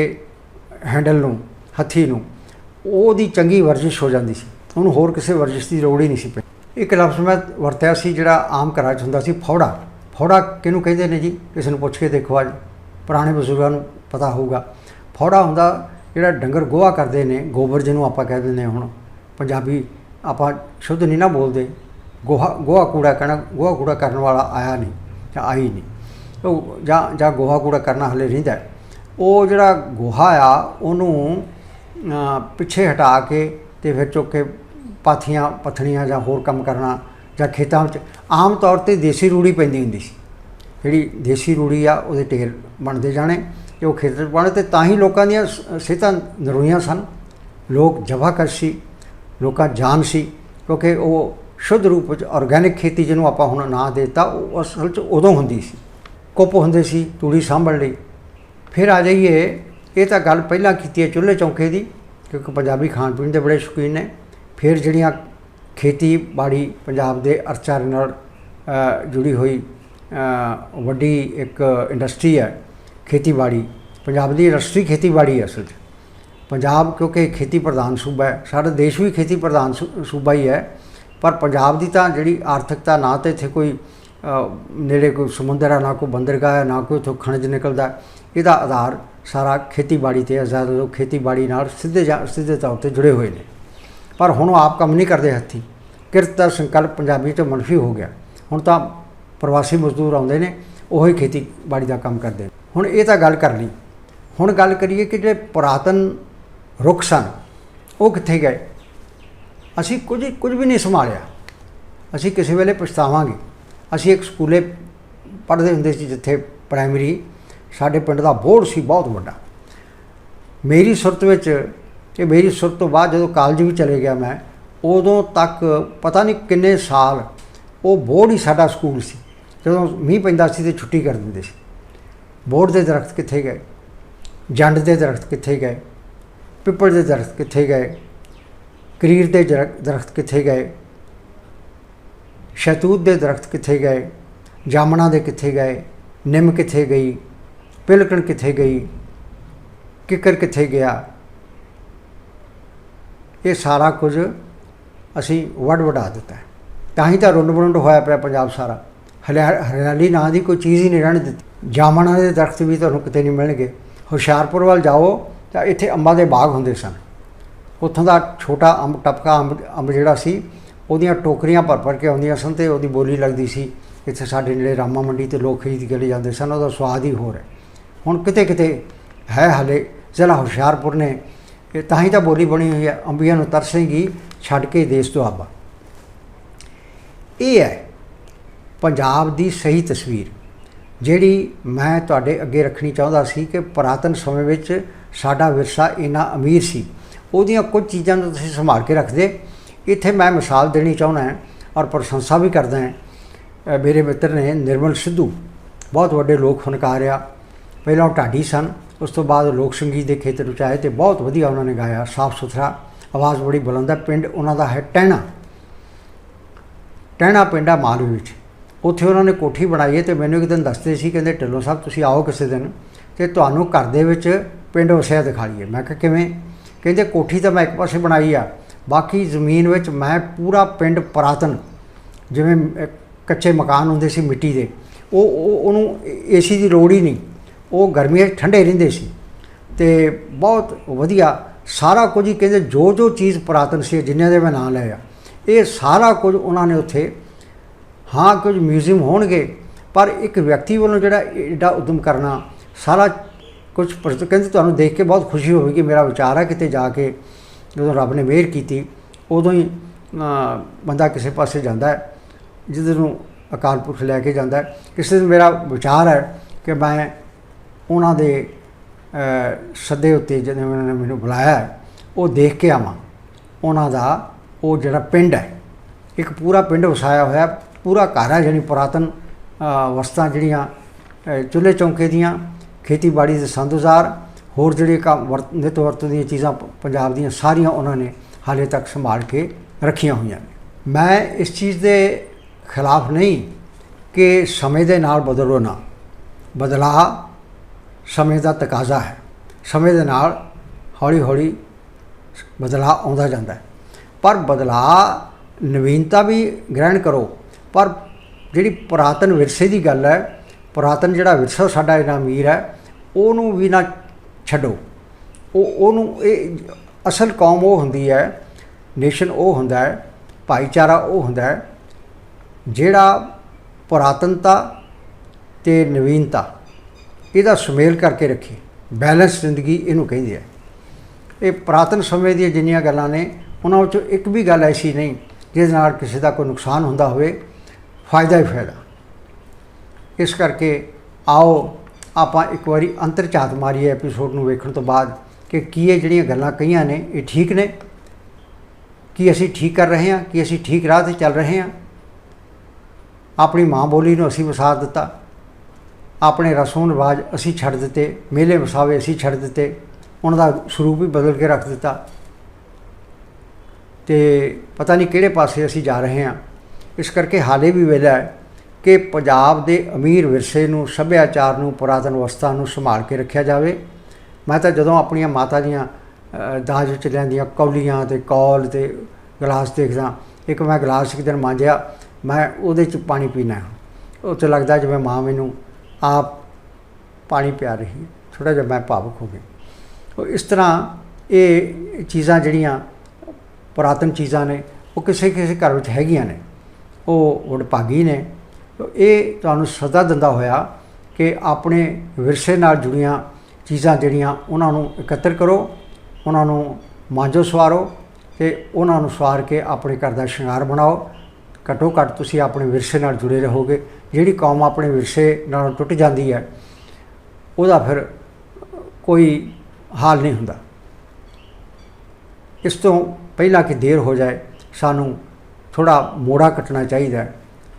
ਹੈਂਡਲ ਨੂੰ, ਹੱਥੀ ਨੂੰ, ਉਹਦੀ ਚੰਗੀ ਵਰਜਿਸ਼ ਹੋ ਜਾਂਦੀ ਸੀ। ਉਹਨੂੰ ਹੋਰ ਕਿਸੇ ਵਰਜਿਸ਼ ਦੀ ਲੋੜ ਹੀ ਨਹੀਂ ਸੀ ਪਈ। ਇੱਕ ਲਫ਼ਜ਼ ਮੈਂ ਵਰਤਿਆ ਸੀ ਜਿਹੜਾ ਆਮ ਘਰਾਂ 'ਚ ਹੁੰਦਾ ਸੀ, ਫੌੜਾ। ਫੌੜਾ ਕਿਹਨੂੰ ਕਹਿੰਦੇ ਨੇ ਜੀ? ਕਿਸੇ ਨੂੰ ਪੁੱਛ ਕੇ ਦੇਖੋ ਅੱਜ। ਪੁਰਾਣੇ ਬਜ਼ੁਰਗਾਂ ਨੂੰ ਪਤਾ ਹੋਊਗਾ। ਫੌੜਾ ਹੁੰਦਾ ਜਿਹੜਾ ਡੰਗਰ ਗੋਹਾ ਕਰਦੇ ਨੇ, ਗੋਬਰ ਜਿਹਨੂੰ ਆਪਾਂ ਕਹਿ ਦਿੰਦੇ ਹਾਂ ਹੁਣ, ਪੰਜਾਬੀ ਆਪਾਂ ਸ਼ੁੱਧ ਨਹੀਂ ਨਾ ਬੋਲਦੇ, ਗੋਹਾ ਗੋਹਾ ਕੂੜਾ ਕਹਿਣਾ, ਗੋਹਾ ਕੂੜਾ ਕਰਨ ਵਾਲਾ ਆਇਆ ਨਹੀਂ ਜਾਂ ਆਈ ਨਹੀਂ। ਉਹ ਜਾਂ ਜਾਂ ਗੋਹਾ ਕੂੜਾ ਕਰਨਾ ਹਲੇ ਰਹਿੰਦਾ ਉਹ ਜਿਹੜਾ ਗੋਹਾ ਆ, ਉਹਨੂੰ ਪਿੱਛੇ ਹਟਾ ਕੇ ਤੇ ਫਿਰ ਚੁੱਕ ਕੇ ਪਾਥੀਆਂ ਪਥਣੀਆਂ ਜਾਂ ਹੋਰ ਕੰਮ ਕਰਨਾ ਜਾਂ ਖੇਤਾਂ ਵਿੱਚ, ਆਮ ਤੌਰ ਤੇ ਦੇਸੀ ਰੂੜੀ ਪੈਂਦੀ ਹੁੰਦੀ ਸੀ। ਜਿਹੜੀ ਦੇਸੀ ਰੂੜੀ ਆ, ਉਹਦੇ ਢੇਰ ਬਣਦੇ ਜਾਣੇ। ਤੇ ਉਹ ਖੇਤਰ 'ਚ ਬਣੇ ਤੇ ਤਾਂ ਹੀ ਲੋਕਾਂ ਦੀਆਂ ਸਿਹਤਾਂ ਨਰੋਈਆਂ ਸਨ। ਲੋਕ ਜਵਾਕਰ ਸੀ, ਲੋਕਾਂ ਜਾਨ ਸੀ, ਕਿਉਂਕਿ ਉਹ ਸ਼ੁੱਧ ਰੂਪ ਵਿੱਚ ਆਰਗੈਨਿਕ ਖੇਤੀ ਜਿਹਨੂੰ ਆਪਾਂ ਹੁਣ ਨਾਂ ਦਿੱਤਾ, ਉਹ ਅਸਲ 'ਚ ਉਦੋਂ ਹੁੰਦੀ ਸੀ। ਕੁੱਪ ਹੁੰਦੇ ਸੀ, ਤੂੜੀ ਸਾਂਭਣ ਲਈ। ਫਿਰ ਆ ਜਾਈਏ, ਇਹ ਤਾਂ ਗੱਲ ਪਹਿਲਾਂ ਕੀਤੀ ਹੈ ਚੁੱਲ੍ਹੇ ਚੌਂਕੇ ਦੀ, ਕਿਉਂਕਿ ਪੰਜਾਬੀ ਖਾਣ ਪੀਣ ਦੇ ਬੜੇ ਸ਼ੌਕੀਨ ਨੇ। ਫਿਰ ਜਿਹੜੀਆਂ ਖੇਤੀਬਾੜੀ ਪੰਜਾਬ ਦੇ ਅਰਥਚਾਰੇ ਨਾਲ ਜੁੜੀ ਹੋਈ ਵੱਡੀ ਇੱਕ ਇੰਡਸਟਰੀ ਹੈ ਖੇਤੀਬਾੜੀ, ਪੰਜਾਬ ਦੀ ਇੰਡਸਟਰੀ ਖੇਤੀਬਾੜੀ ਹੈ ਅਸਲ 'ਚ। ਪੰਜਾਬ ਕਿਉਂਕਿ ਖੇਤੀ ਪ੍ਰਧਾਨ ਸੂਬਾ ਹੈ, ਸਾਡਾ ਦੇਸ਼ ਵੀ ਖੇਤੀ ਪ੍ਰਧਾਨ ਸੂ- ਸੂਬਾ ਹੀ ਹੈ, ਪਰ ਪੰਜਾਬ ਦੀ ਤਾਂ ਜਿਹੜੀ ਆਰਥਿਕਤਾ ਨਾ ਤੇ ਇੱਥੇ ਕੋਈ ਨੇੜੇ ਕੋਈ ਸਮੁੰਦਰ ਹੈ ਨਾ ਕੋਈ ਬੰਦਰਗਾਹ ਹੈ ਨਾ ਕੋਈ ਉੱਥੋਂ ਖਣਿਜ ਨਿਕਲਦਾ, ਇਹਦਾ ਆਧਾਰ ਸਾਰਾ ਖੇਤੀਬਾੜੀ ਤੇ ਹੈ, ਜ਼ਿਆਦਾ ਲੋਕ ਖੇਤੀਬਾੜੀ ਨਾਲ ਸਿੱਧੇ ਜਾਂ, ਸਿੱਧੇ ਤੌਰ ਤੇ ਜੁੜੇ ਹੋਏ ਨੇ। ਪਰ ਹੁਣ ਉਹ ਆਪ ਕੰਮ ਨਹੀਂ ਕਰਦੇ ਹੱਥੀ। ਕਿਰਤ ਦਾ ਸੰਕਲਪ ਪੰਜਾਬੀ ਤੋਂ ਮਨਫੀ ਹੋ ਗਿਆ। ਹੁਣ ਤਾਂ ਪ੍ਰਵਾਸੀ ਮਜ਼ਦੂਰ ਆਉਂਦੇ ਨੇ, ਉਹੀ ਖੇਤੀਬਾੜੀ ਦਾ ਕੰਮ ਕਰਦੇ ਨੇ। ਹੁਣ ਇਹ ਤਾਂ ਗੱਲ ਕਰ ਲਈ। ਹੁਣ ਗੱਲ ਕਰੀਏ ਕਿ ਜਿਹੜੇ ਪੁਰਾਤਨ ਰੁੱਖ ਸਨ, ਉਹ ਕਿੱਥੇ ਗਏ? ਅਸੀਂ ਕੁਝ ਕੁਝ ਵੀ ਨਹੀਂ ਸੰਭਾਲਿਆ। ਅਸੀਂ ਕਿਸੇ ਵੇਲੇ ਪਛਤਾਵਾਂਗੇ। ਅਸੀਂ ਇੱਕ ਸਕੂਲੇ ਪੜ੍ਹਦੇ ਹੁੰਦੇ ਸੀ ਜਿੱਥੇ ਪ੍ਰਾਇਮਰੀ ਸਾਡੇ ਪਿੰਡ ਦਾ ਬੋਰਡ ਸੀ ਬਹੁਤ ਵੱਡਾ। ਮੇਰੀ ਸੁਰਤ ਵਿੱਚ ਕਿ ਮੇਰੀ ਸੁਰਤ ਤੋਂ ਬਾਅਦ ਜਦੋਂ ਕਾਲਜ ਵੀ ਚਲੇ ਗਿਆ ਮੈਂ, ਉਦੋਂ ਤੱਕ ਪਤਾ ਨਹੀਂ ਕਿੰਨੇ ਸਾਲ ਉਹ ਬੋਰਡ ਹੀ ਸਾਡਾ ਸਕੂਲ ਸੀ। ਜਦੋਂ ਮੀਂਹ ਪੈਂਦਾ ਸੀ ਤੇ ਛੁੱਟੀ ਕਰ ਦਿੰਦੇ ਸੀ। ਬੋਰਡ ਦੇ ਦਰਖਤ ਕਿੱਥੇ ਗਏ? ਜੰਡ ਦੇ ਦਰਖਤ ਕਿੱਥੇ ਗਏ? ਪਿੱਪਲ ਦੇ ਦਰਖਤ ਕਿੱਥੇ ਗਏ? ਕਰੀਰ ਦੇ ਦਰਖ- ਦਰਖਤ ਕਿੱਥੇ ਗਏ? ਸ਼ਤੂਤ ਦੇ ਦਰਖਤ ਕਿੱਥੇ ਗਏ? ਜਾਮਣਾ ਦੇ ਕਿੱਥੇ ਗਏ? ਨਿੰਮ ਕਿੱਥੇ ਗਈ? ਪਿਲਕਣ ਕਿੱਥੇ ਗਈ? ਕਿੱਕਰ ਕਿੱਥੇ ਗਿਆ? ਇਹ ਸਾਰਾ ਕੁਝ ਅਸੀਂ ਵੱਡ ਵਡਾ ਦਿੱਤਾ ਤਾਂ ਹੀ ਤਾਂ ਰੁੰਡ ਬਰੁੰਡ ਹੋਇਆ ਪਿਆ ਪੰਜਾਬ ਸਾਰਾ। ਹਰਿਆਲੀ ਨਾਂ ਦੀ ਕੋਈ ਚੀਜ਼ ਹੀ ਨਹੀਂ ਰਹਿਣ ਦਿੱਤੀ। ਜਾਮਣਾਂ ਦੇ ਦਰਖਤ ਵੀ ਤੁਹਾਨੂੰ ਕਿਤੇ ਨਹੀਂ ਮਿਲਣਗੇ। ਹੁਸ਼ਿਆਰਪੁਰ ਵੱਲ ਜਾਓ ਤਾਂ ਇੱਥੇ ਅੰਬਾਂ ਦੇ ਬਾਗ ਹੁੰਦੇ ਸਨ। ਉੱਥੋਂ ਦਾ ਛੋਟਾ ਅੰਬ, ਟਪਕਾ ਅੰਬ ਅੰਬ ਜਿਹੜਾ ਸੀ, ਉਹਦੀਆਂ ਟੋਕਰੀਆਂ ਭਰ ਭਰ ਕੇ ਆਉਂਦੀਆਂ ਸਨ ਤੇ ਉਹਦੀ ਬੋਲੀ ਲੱਗਦੀ ਸੀ, ਇੱਥੇ ਸਾਡੇ ਨੇੜੇ ਰਾਮਾ ਮੰਡੀ ਤੇ ਲੋਕ ਖਰੀਦ ਕੇ ਲੈ ਜਾਂਦੇ ਸਨ, ਉਹਦਾ ਸਵਾਦ ਹੀ ਹੋਰ ਹੈ। ਹੁਣ ਕਿਤੇ ਕਿਤੇ ਹੈ ਹਲੇ, ਜ਼ਿਲ੍ਹਾ ਹੁਸ਼ਿਆਰਪੁਰ ਨੇ, ਇਹ ਤਾਂ ਹੀ ਤਾਂ ਬੋਲੀ ਬਣੀ ਹੋਈ ਹੈ, ਅੰਬੀਆਂ ਨੂੰ ਤਰਸੇਗੀ, ਛੱਡ ਕੇ ਦੇਸ਼ ਤੋਂ ਆਬਾ ਇਹ ਹੈ ਪੰਜਾਬ ਦੀ ਸਹੀ ਤਸਵੀਰ, ਜਿਹੜੀ ਮੈਂ ਤੁਹਾਡੇ ਅੱਗੇ ਰੱਖਣੀ ਚਾਹੁੰਦਾ ਸੀ ਕਿ ਪੁਰਾਤਨ ਸਮੇਂ ਵਿੱਚ ਸਾਡਾ ਵਿਰਸਾ ਇੰਨਾ ਅਮੀਰ ਸੀ। ਉਹਦੀਆਂ ਕੁਝ ਚੀਜ਼ਾਂ ਨੂੰ ਤੁਸੀਂ ਸੰਭਾਲ ਕੇ ਰੱਖਦੇ। ਇੱਥੇ ਮੈਂ ਮਿਸਾਲ ਦੇਣੀ ਚਾਹੁੰਦਾ ਹਾਂ ਔਰ ਪ੍ਰਸ਼ੰਸਾ ਵੀ ਕਰਦਾ ਹਾਂ। ਮੇਰੇ ਮਿੱਤਰ ਨੇ ਨਿਰਮਲ ਸਿੱਧੂ, ਬਹੁਤ ਵੱਡੇ ਲੋਕ ਫਨਕਾਰ ਆ। ਪਹਿਲਾਂ ਉਹ ਢਾਡੀ ਸਨ, ਉਸ ਤੋਂ ਬਾਅਦ ਲੋਕ ਸੰਗੀਤ ਦੇ ਖੇਤਰ ਵਿੱਚ ਆਏ ਤੇ ਬਹੁਤ ਵਧੀਆ ਉਹਨਾਂ ਨੇ ਗਾਇਆ, ਸਾਫ਼ ਸੁਥਰਾ, ਆਵਾਜ਼ ਬੜੀ ਬੁਲੰਦ ਹੈ, ਪਿੰਡ ਉਹਨਾਂ ਦਾ ਹੈ ਟਹਿਣਾ। ਟਹਿਣਾ ਪਿੰਡਾ ਮਾਲਵੇ ਵਿੱਚ। ਉੱਥੇ ਉਹਨਾਂ ਨੇ ਕੋਠੀ ਬਣਾਈ ਹੈ ਤੇ ਮੈਨੂੰ ਇੱਕ ਦਿਨ ਦੱਸਦੇ ਸੀ, ਕਹਿੰਦੇ ਢਿੱਲੋਂ ਸਾਹਿਬ ਤੁਸੀਂ ਆਓ ਕਿਸੇ ਦਿਨ ਤੇ ਤੁਹਾਨੂੰ ਘਰ ਦੇ ਵਿੱਚ ਪਿੰਡ ਵਸਿਆ ਦਿਖਾਈਏ ਮੈਂ ਕਿਹਾ ਕਿਵੇਂ? ਕਹਿੰਦੇ ਕੋਠੀ ਤਾਂ ਮੈਂ ਇੱਕ ਪਾਸੇ ਬਣਾਈ ਆ, ਬਾਕੀ ਜ਼ਮੀਨ ਵਿੱਚ ਮੈਂ ਪੂਰਾ ਪਿੰਡ ਪੁਰਾਤਨ, ਜਿਵੇਂ ਕੱਚੇ ਮਕਾਨ ਹੁੰਦੇ ਸੀ ਮਿੱਟੀ ਦੇ, ਉਹ ਉਹ- ਉਹਨੂੰ ਏਸੀ ਦੀ ਲੋੜ ਹੀ ਨਹੀਂ। ਉਹ ਗਰਮੀਆਂ 'ਚ ਠੰਡੇ ਰਹਿੰਦੇ ਸੀ ਤੇ ਬਹੁਤ ਵਧੀਆ, ਸਾਰਾ ਕੁਝ ਹੀ ਕਹਿੰਦੇ ਜੋ ਜੋ ਚੀਜ਼ ਪੁਰਾਤਨ ਸੀ, ਜਿੰਨਿਆਂ ਦੇ ਮੈਂ ਨਾਂ ਲਏ ਆ, ਇਹ ਸਾਰਾ ਕੁਝ ਉਹਨਾਂ ਨੇ ਉੱਥੇ ਹਾਂ, ਕੁਝ ਮਿਊਜ਼ੀਅਮ ਹੋਣਗੇ, ਪਰ ਇੱਕ ਵਿਅਕਤੀ ਵੱਲੋਂ ਜਿਹੜਾ ਐਡਾ ਉਦਮ ਕਰਨਾ, ਸਾਰਾ ਕੁਝ ਕਹਿੰਦੇ ਤੁਹਾਨੂੰ ਦੇਖ ਕੇ ਬਹੁਤ ਖੁਸ਼ੀ ਹੋਵੇਗੀ, ਮੇਰਾ ਵਿਚਾਰ ਹੈ ਕਿਤੇ ਜਾ ਕੇ ਜਦੋਂ ਰੱਬ ਨੇ ਮਿਹਰ ਕੀਤੀ, ਉਦੋਂ ਹੀ ਬੰਦਾ ਕਿਸੇ ਪਾਸੇ ਜਾਂਦਾ ਹੈ ਜਿੱਧਰ ਨੂੰ ਅਕਾਲ ਪੁਰਖ ਲੈ ਕੇ ਜਾਂਦਾ ਹੈ। ਕਿਸੇ ਦਿਨ ਮੇਰਾ ਵਿਚਾਰ ਹੈ ਕਿ ਮੈਂ ਉਹਨਾਂ ਦੇ ਸੱਦੇ ਉੱਤੇ ਜਦੋਂ ਉਹਨਾਂ ਨੇ ਮੈਨੂੰ ਬੁਲਾਇਆ ਉਹ ਦੇਖ ਕੇ ਆਵਾਂ। ਉਹਨਾਂ ਦਾ ਉਹ ਜਿਹੜਾ ਪਿੰਡ ਹੈ, ਇੱਕ ਪੂਰਾ ਪਿੰਡ ਵਸਾਇਆ ਹੋਇਆ ਪੂਰਾ ਘਰ ਹੈ ਜਾਣੀ ਪੁਰਾਤਨ ਵਸਤਾਂ ਜਿਹੜੀਆਂ ਚੁੱਲ੍ਹੇ ਚੌਂਕੇ ਦੀਆਂ, ਖੇਤੀਬਾੜੀ ਦੇ ਸੰਦੋਜ਼ਾਰ ਹੋਰ ਜਿਹੜੇ ਕੰਮ ਵਰਤ, ਨਿਤ ਵਰਤੋਂ ਦੀਆਂ ਚੀਜ਼ਾਂ ਪੰਜਾਬ ਦੀਆਂ ਸਾਰੀਆਂ ਉਹਨਾਂ ਨੇ ਹਾਲੇ ਤੱਕ ਸੰਭਾਲ ਕੇ ਰੱਖੀਆਂ ਹੋਈਆਂ ਨੇ। ਮੈਂ ਇਸ ਚੀਜ਼ ਦੇ ਖਿਲਾਫ ਨਹੀਂ ਕਿ ਸਮੇਂ ਦੇ ਨਾਲ ਬਦਲੋ ਨਾ। ਬਦਲਾਅ ਸਮੇਂ ਦਾ ਤਕਾਜ਼ਾ ਹੈ। ਸਮੇਂ ਦੇ ਨਾਲ ਹੌਲੀ ਹੌਲੀ ਬਦਲਾਅ ਆਉਂਦਾ ਜਾਂਦਾ ਹੈ। ਪਰ ਬਦਲਾਅ ਨਵੀਨਤਾ ਵੀ ਗ੍ਰਹਿਣ ਕਰੋ। ਪਰ ਜਿਹੜੀ ਪੁਰਾਤਨ ਵਿਰਸੇ ਦੀ ਗੱਲ ਹੈ, ਪੁਰਾਤਨ ਜਿਹੜਾ ਵਿਰਸਾ ਸਾਡਾ ਇਹਨਾਂ ਅਮੀਰ ਹੈ, ਉਹਨੂੰ ਵੀ ਨਾ ਛੱਡੋ। ਉਹ, ਉਹਨੂੰ ਇਹ ਅਸਲ ਕੌਮ ਉਹ ਹੁੰਦੀ ਹੈ, ਨੇਸ਼ਨ ਉਹ ਹੁੰਦਾ ਹੈ, ਭਾਈਚਾਰਾ ਉਹ ਹੁੰਦਾ ਹੈ, ਜਿਹੜਾ ਪੁਰਾਤਨਤਾ ਤੇ ਨਵੀਨਤਾ ਇਹਦਾ ਸੁਮੇਲ ਕਰਕੇ ਰੱਖੇ। ਬੈਲੈਂਸ ਜ਼ਿੰਦਗੀ ਇਹਨੂੰ ਕਹਿੰਦੇ ਆ। ਇਹ ਪੁਰਾਤਨ ਸਮੇਂ ਦੀਆਂ ਜਿੰਨੀਆਂ ਗੱਲਾਂ ਨੇ, ਉਹਨਾਂ ਵਿੱਚੋਂ ਇੱਕ ਵੀ ਗੱਲ ਐਸੀ ਨਹੀਂ ਜਿਸ ਨਾਲ ਕਿਸੇ ਦਾ ਕੋਈ ਨੁਕਸਾਨ ਹੁੰਦਾ ਹੋਵੇ ਫਾਇਦਾ ਹੀ ਫਾਇਦਾ। ਇਸ ਕਰਕੇ ਆਓ ਆਪਾਂ ਇੱਕ ਵਾਰੀ ਅੰਤਰ ਝਾਤ ਮਾਰੀਏ ਐਪੀਸੋਡ ਨੂੰ ਵੇਖਣ ਤੋਂ ਬਾਅਦ ਕਿ ਕੀ ਇਹ ਜਿਹੜੀਆਂ ਗੱਲਾਂ ਕਹੀਆਂ ਨੇ, ਇਹ ਠੀਕ ਨੇ? ਕੀ ਅਸੀਂ ਠੀਕ ਕਰ ਰਹੇ ਹਾਂ? ਕੀ ਅਸੀਂ ਠੀਕ ਰਾਹ ਤੇ ਚੱਲ ਰਹੇ ਹਾਂ? ਆਪਣੀ ਮਾਂ ਬੋਲੀ ਨੂੰ ਅਸੀਂ ਵਸਾ ਦਿੱਤਾ। ਆਪਣੇ ਰਸਮ ਰਿਵਾਜ ਅਸੀਂ ਛੱਡ ਦਿੱਤੇ। ਮੇਲੇ ਵਸਾਵੇ ਅਸੀਂ ਛੱਡ ਦਿੱਤੇ। ਉਹਨਾਂ ਦਾ ਸਰੂਪ ਵੀ ਬਦਲ ਕੇ ਰੱਖ ਦਿੱਤਾ। ਤੇ ਪਤਾ ਨਹੀਂ ਕਿਹੜੇ ਪਾਸੇ ਅਸੀਂ ਜਾ ਰਹੇ ਹਾਂ। ਇਸ ਕਰਕੇ ਹਾਲੇ ਵੀ ਵੇਲਾ ਹੈ ਕਿ ਪੰਜਾਬ ਦੇ ਅਮੀਰ ਵਿਰਸੇ ਨੂੰ, ਸੱਭਿਆਚਾਰ ਨੂੰ, ਪੁਰਾਤਨ ਅਵਸਥਾ ਨੂੰ ਸੰਭਾਲ ਕੇ ਰੱਖਿਆ ਜਾਵੇ। ਮੈਂ ਤਾਂ ਜਦੋਂ ਆਪਣੀਆਂ ਮਾਤਾ ਦੀਆਂ ਦਾਜ ਵਿੱਚ ਲੈਂਦੀਆਂ ਕੌਲੀਆਂ ਤੇ ਕੌਲ ਤੇ ਗਲਾਸ ਦੇਖਦਾ, ਇੱਕ ਮੈਂ ਗਲਾਸ ਇੱਕ ਦਿਨ ਮਾਂਜਿਆ, ਮੈਂ ਉਹਦੇ ਚ ਪਾਣੀ ਪੀਣਾ ਉਹ ਤੇ ਲੱਗਦਾ ਜਿਵੇਂ ਮਾਂ ਮੈਨੂੰ ਆਪ ਪਾਣੀ ਪਿਆ ਰਹੀ ਹੈ ਥੋੜਾ ਜਿਹਾ ਮੈਂ ਭਾਵੁਕ ਹੋ ਗਿਆ। ਉਹ ਇਸ ਤਰ੍ਹਾਂ ਇਹ ਚੀਜ਼ਾਂ ਜਿਹੜੀਆਂ ਪੁਰਾਤਨ ਚੀਜ਼ਾਂ ਨੇ, ਉਹ ਕਿਸੇ ਕਿਸੇ ਘਰ ਵਿੱਚ ਹੈਗੀਆਂ ਨੇ। ਉਹ ਵਡਭਾਗੀ ਨੇ। ਇਹ ਤੁਹਾਨੂੰ ਸਦਾ ਦਿੰਦਾ ਹੋਇਆ ਕਿ ਆਪਣੇ ਵਿਰਸੇ ਨਾਲ ਜੁੜੀਆਂ ਚੀਜ਼ਾਂ ਜਿਹੜੀਆਂ ਉਹਨਾਂ ਨੂੰ ਇਕੱਤਰ ਕਰੋ, ਉਹਨਾਂ ਨੂੰ ਮਾਂਜੋ ਸਵਾਰੋ ਤੇ ਉਹਨਾਂ ਨੂੰ ਸਵਾਰ ਕੇ ਆਪਣੇ ਘਰ ਦਾ ਸ਼ਿੰਗਾਰ ਬਣਾਓ। ਘੱਟੋ ਘੱਟ ਤੁਸੀਂ ਆਪਣੇ ਵਿਰਸੇ ਨਾਲ ਜੁੜੇ ਰਹੋਗੇ। ਜਿਹੜੀ ਕੌਮ ਆਪਣੇ ਵਿਰਸੇ ਨਾਲ ਟੁੱਟ ਜਾਂਦੀ ਹੈ, ਉਹਦਾ ਫਿਰ ਕੋਈ ਹਾਲ ਨਹੀਂ ਹੁੰਦਾ। ਇਸ ਤੋਂ ਪਹਿਲਾਂ ਕਿ ਦੇਰ ਹੋ ਜਾਏ, ਸਾਨੂੰ ਥੋੜਾ ਮੋੜਾ ਕੱਟਣਾ ਚਾਹੀਦਾ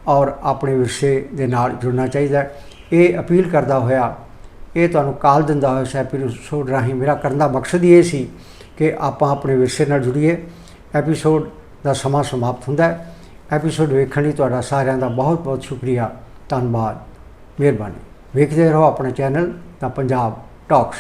ਔਰ ਆਪਣੇ ਵਿਰਸੇ ਦੇ ਨਾਲ ਜੁੜਨਾ ਚਾਹੀਦਾ ਇਹ ਅਪੀਲ ਕਰਦਾ ਹੋਇਆ, ਇਹ ਤੁਹਾਨੂੰ ਕਾਲ ਦਿੰਦਾ ਹੋਇਆ ਇਸ ਐਪੀਸੋਡ ਰਾਹੀਂ, ਮੇਰਾ ਕਰਨ ਦਾ ਮਕਸਦ ਇਹ ਸੀ ਕਿ ਆਪਾਂ ਆਪਣੇ ਵਿਰਸੇ ਨਾਲ ਜੁੜੀਏ। ਐਪੀਸੋਡ ਦਾ ਸਮਾਂ ਸਮਾਪਤ ਹੁੰਦਾ ਹੈ। ਐਪੀਸੋਡ ਵੇਖਣ ਲਈ ਤੁਹਾਡਾ ਸਾਰਿਆਂ ਦਾ ਬਹੁਤ ਬਹੁਤ ਸ਼ੁਕਰੀਆ। ਧੰਨਵਾਦ। ਮਿਹਰਬਾਨੀ। ਵੇਖਦੇ ਰਹੋ ਆਪਣੇ ਚੈਨਲ ਦਾ ਪੰਜਾਬ ਟਾਕਸ।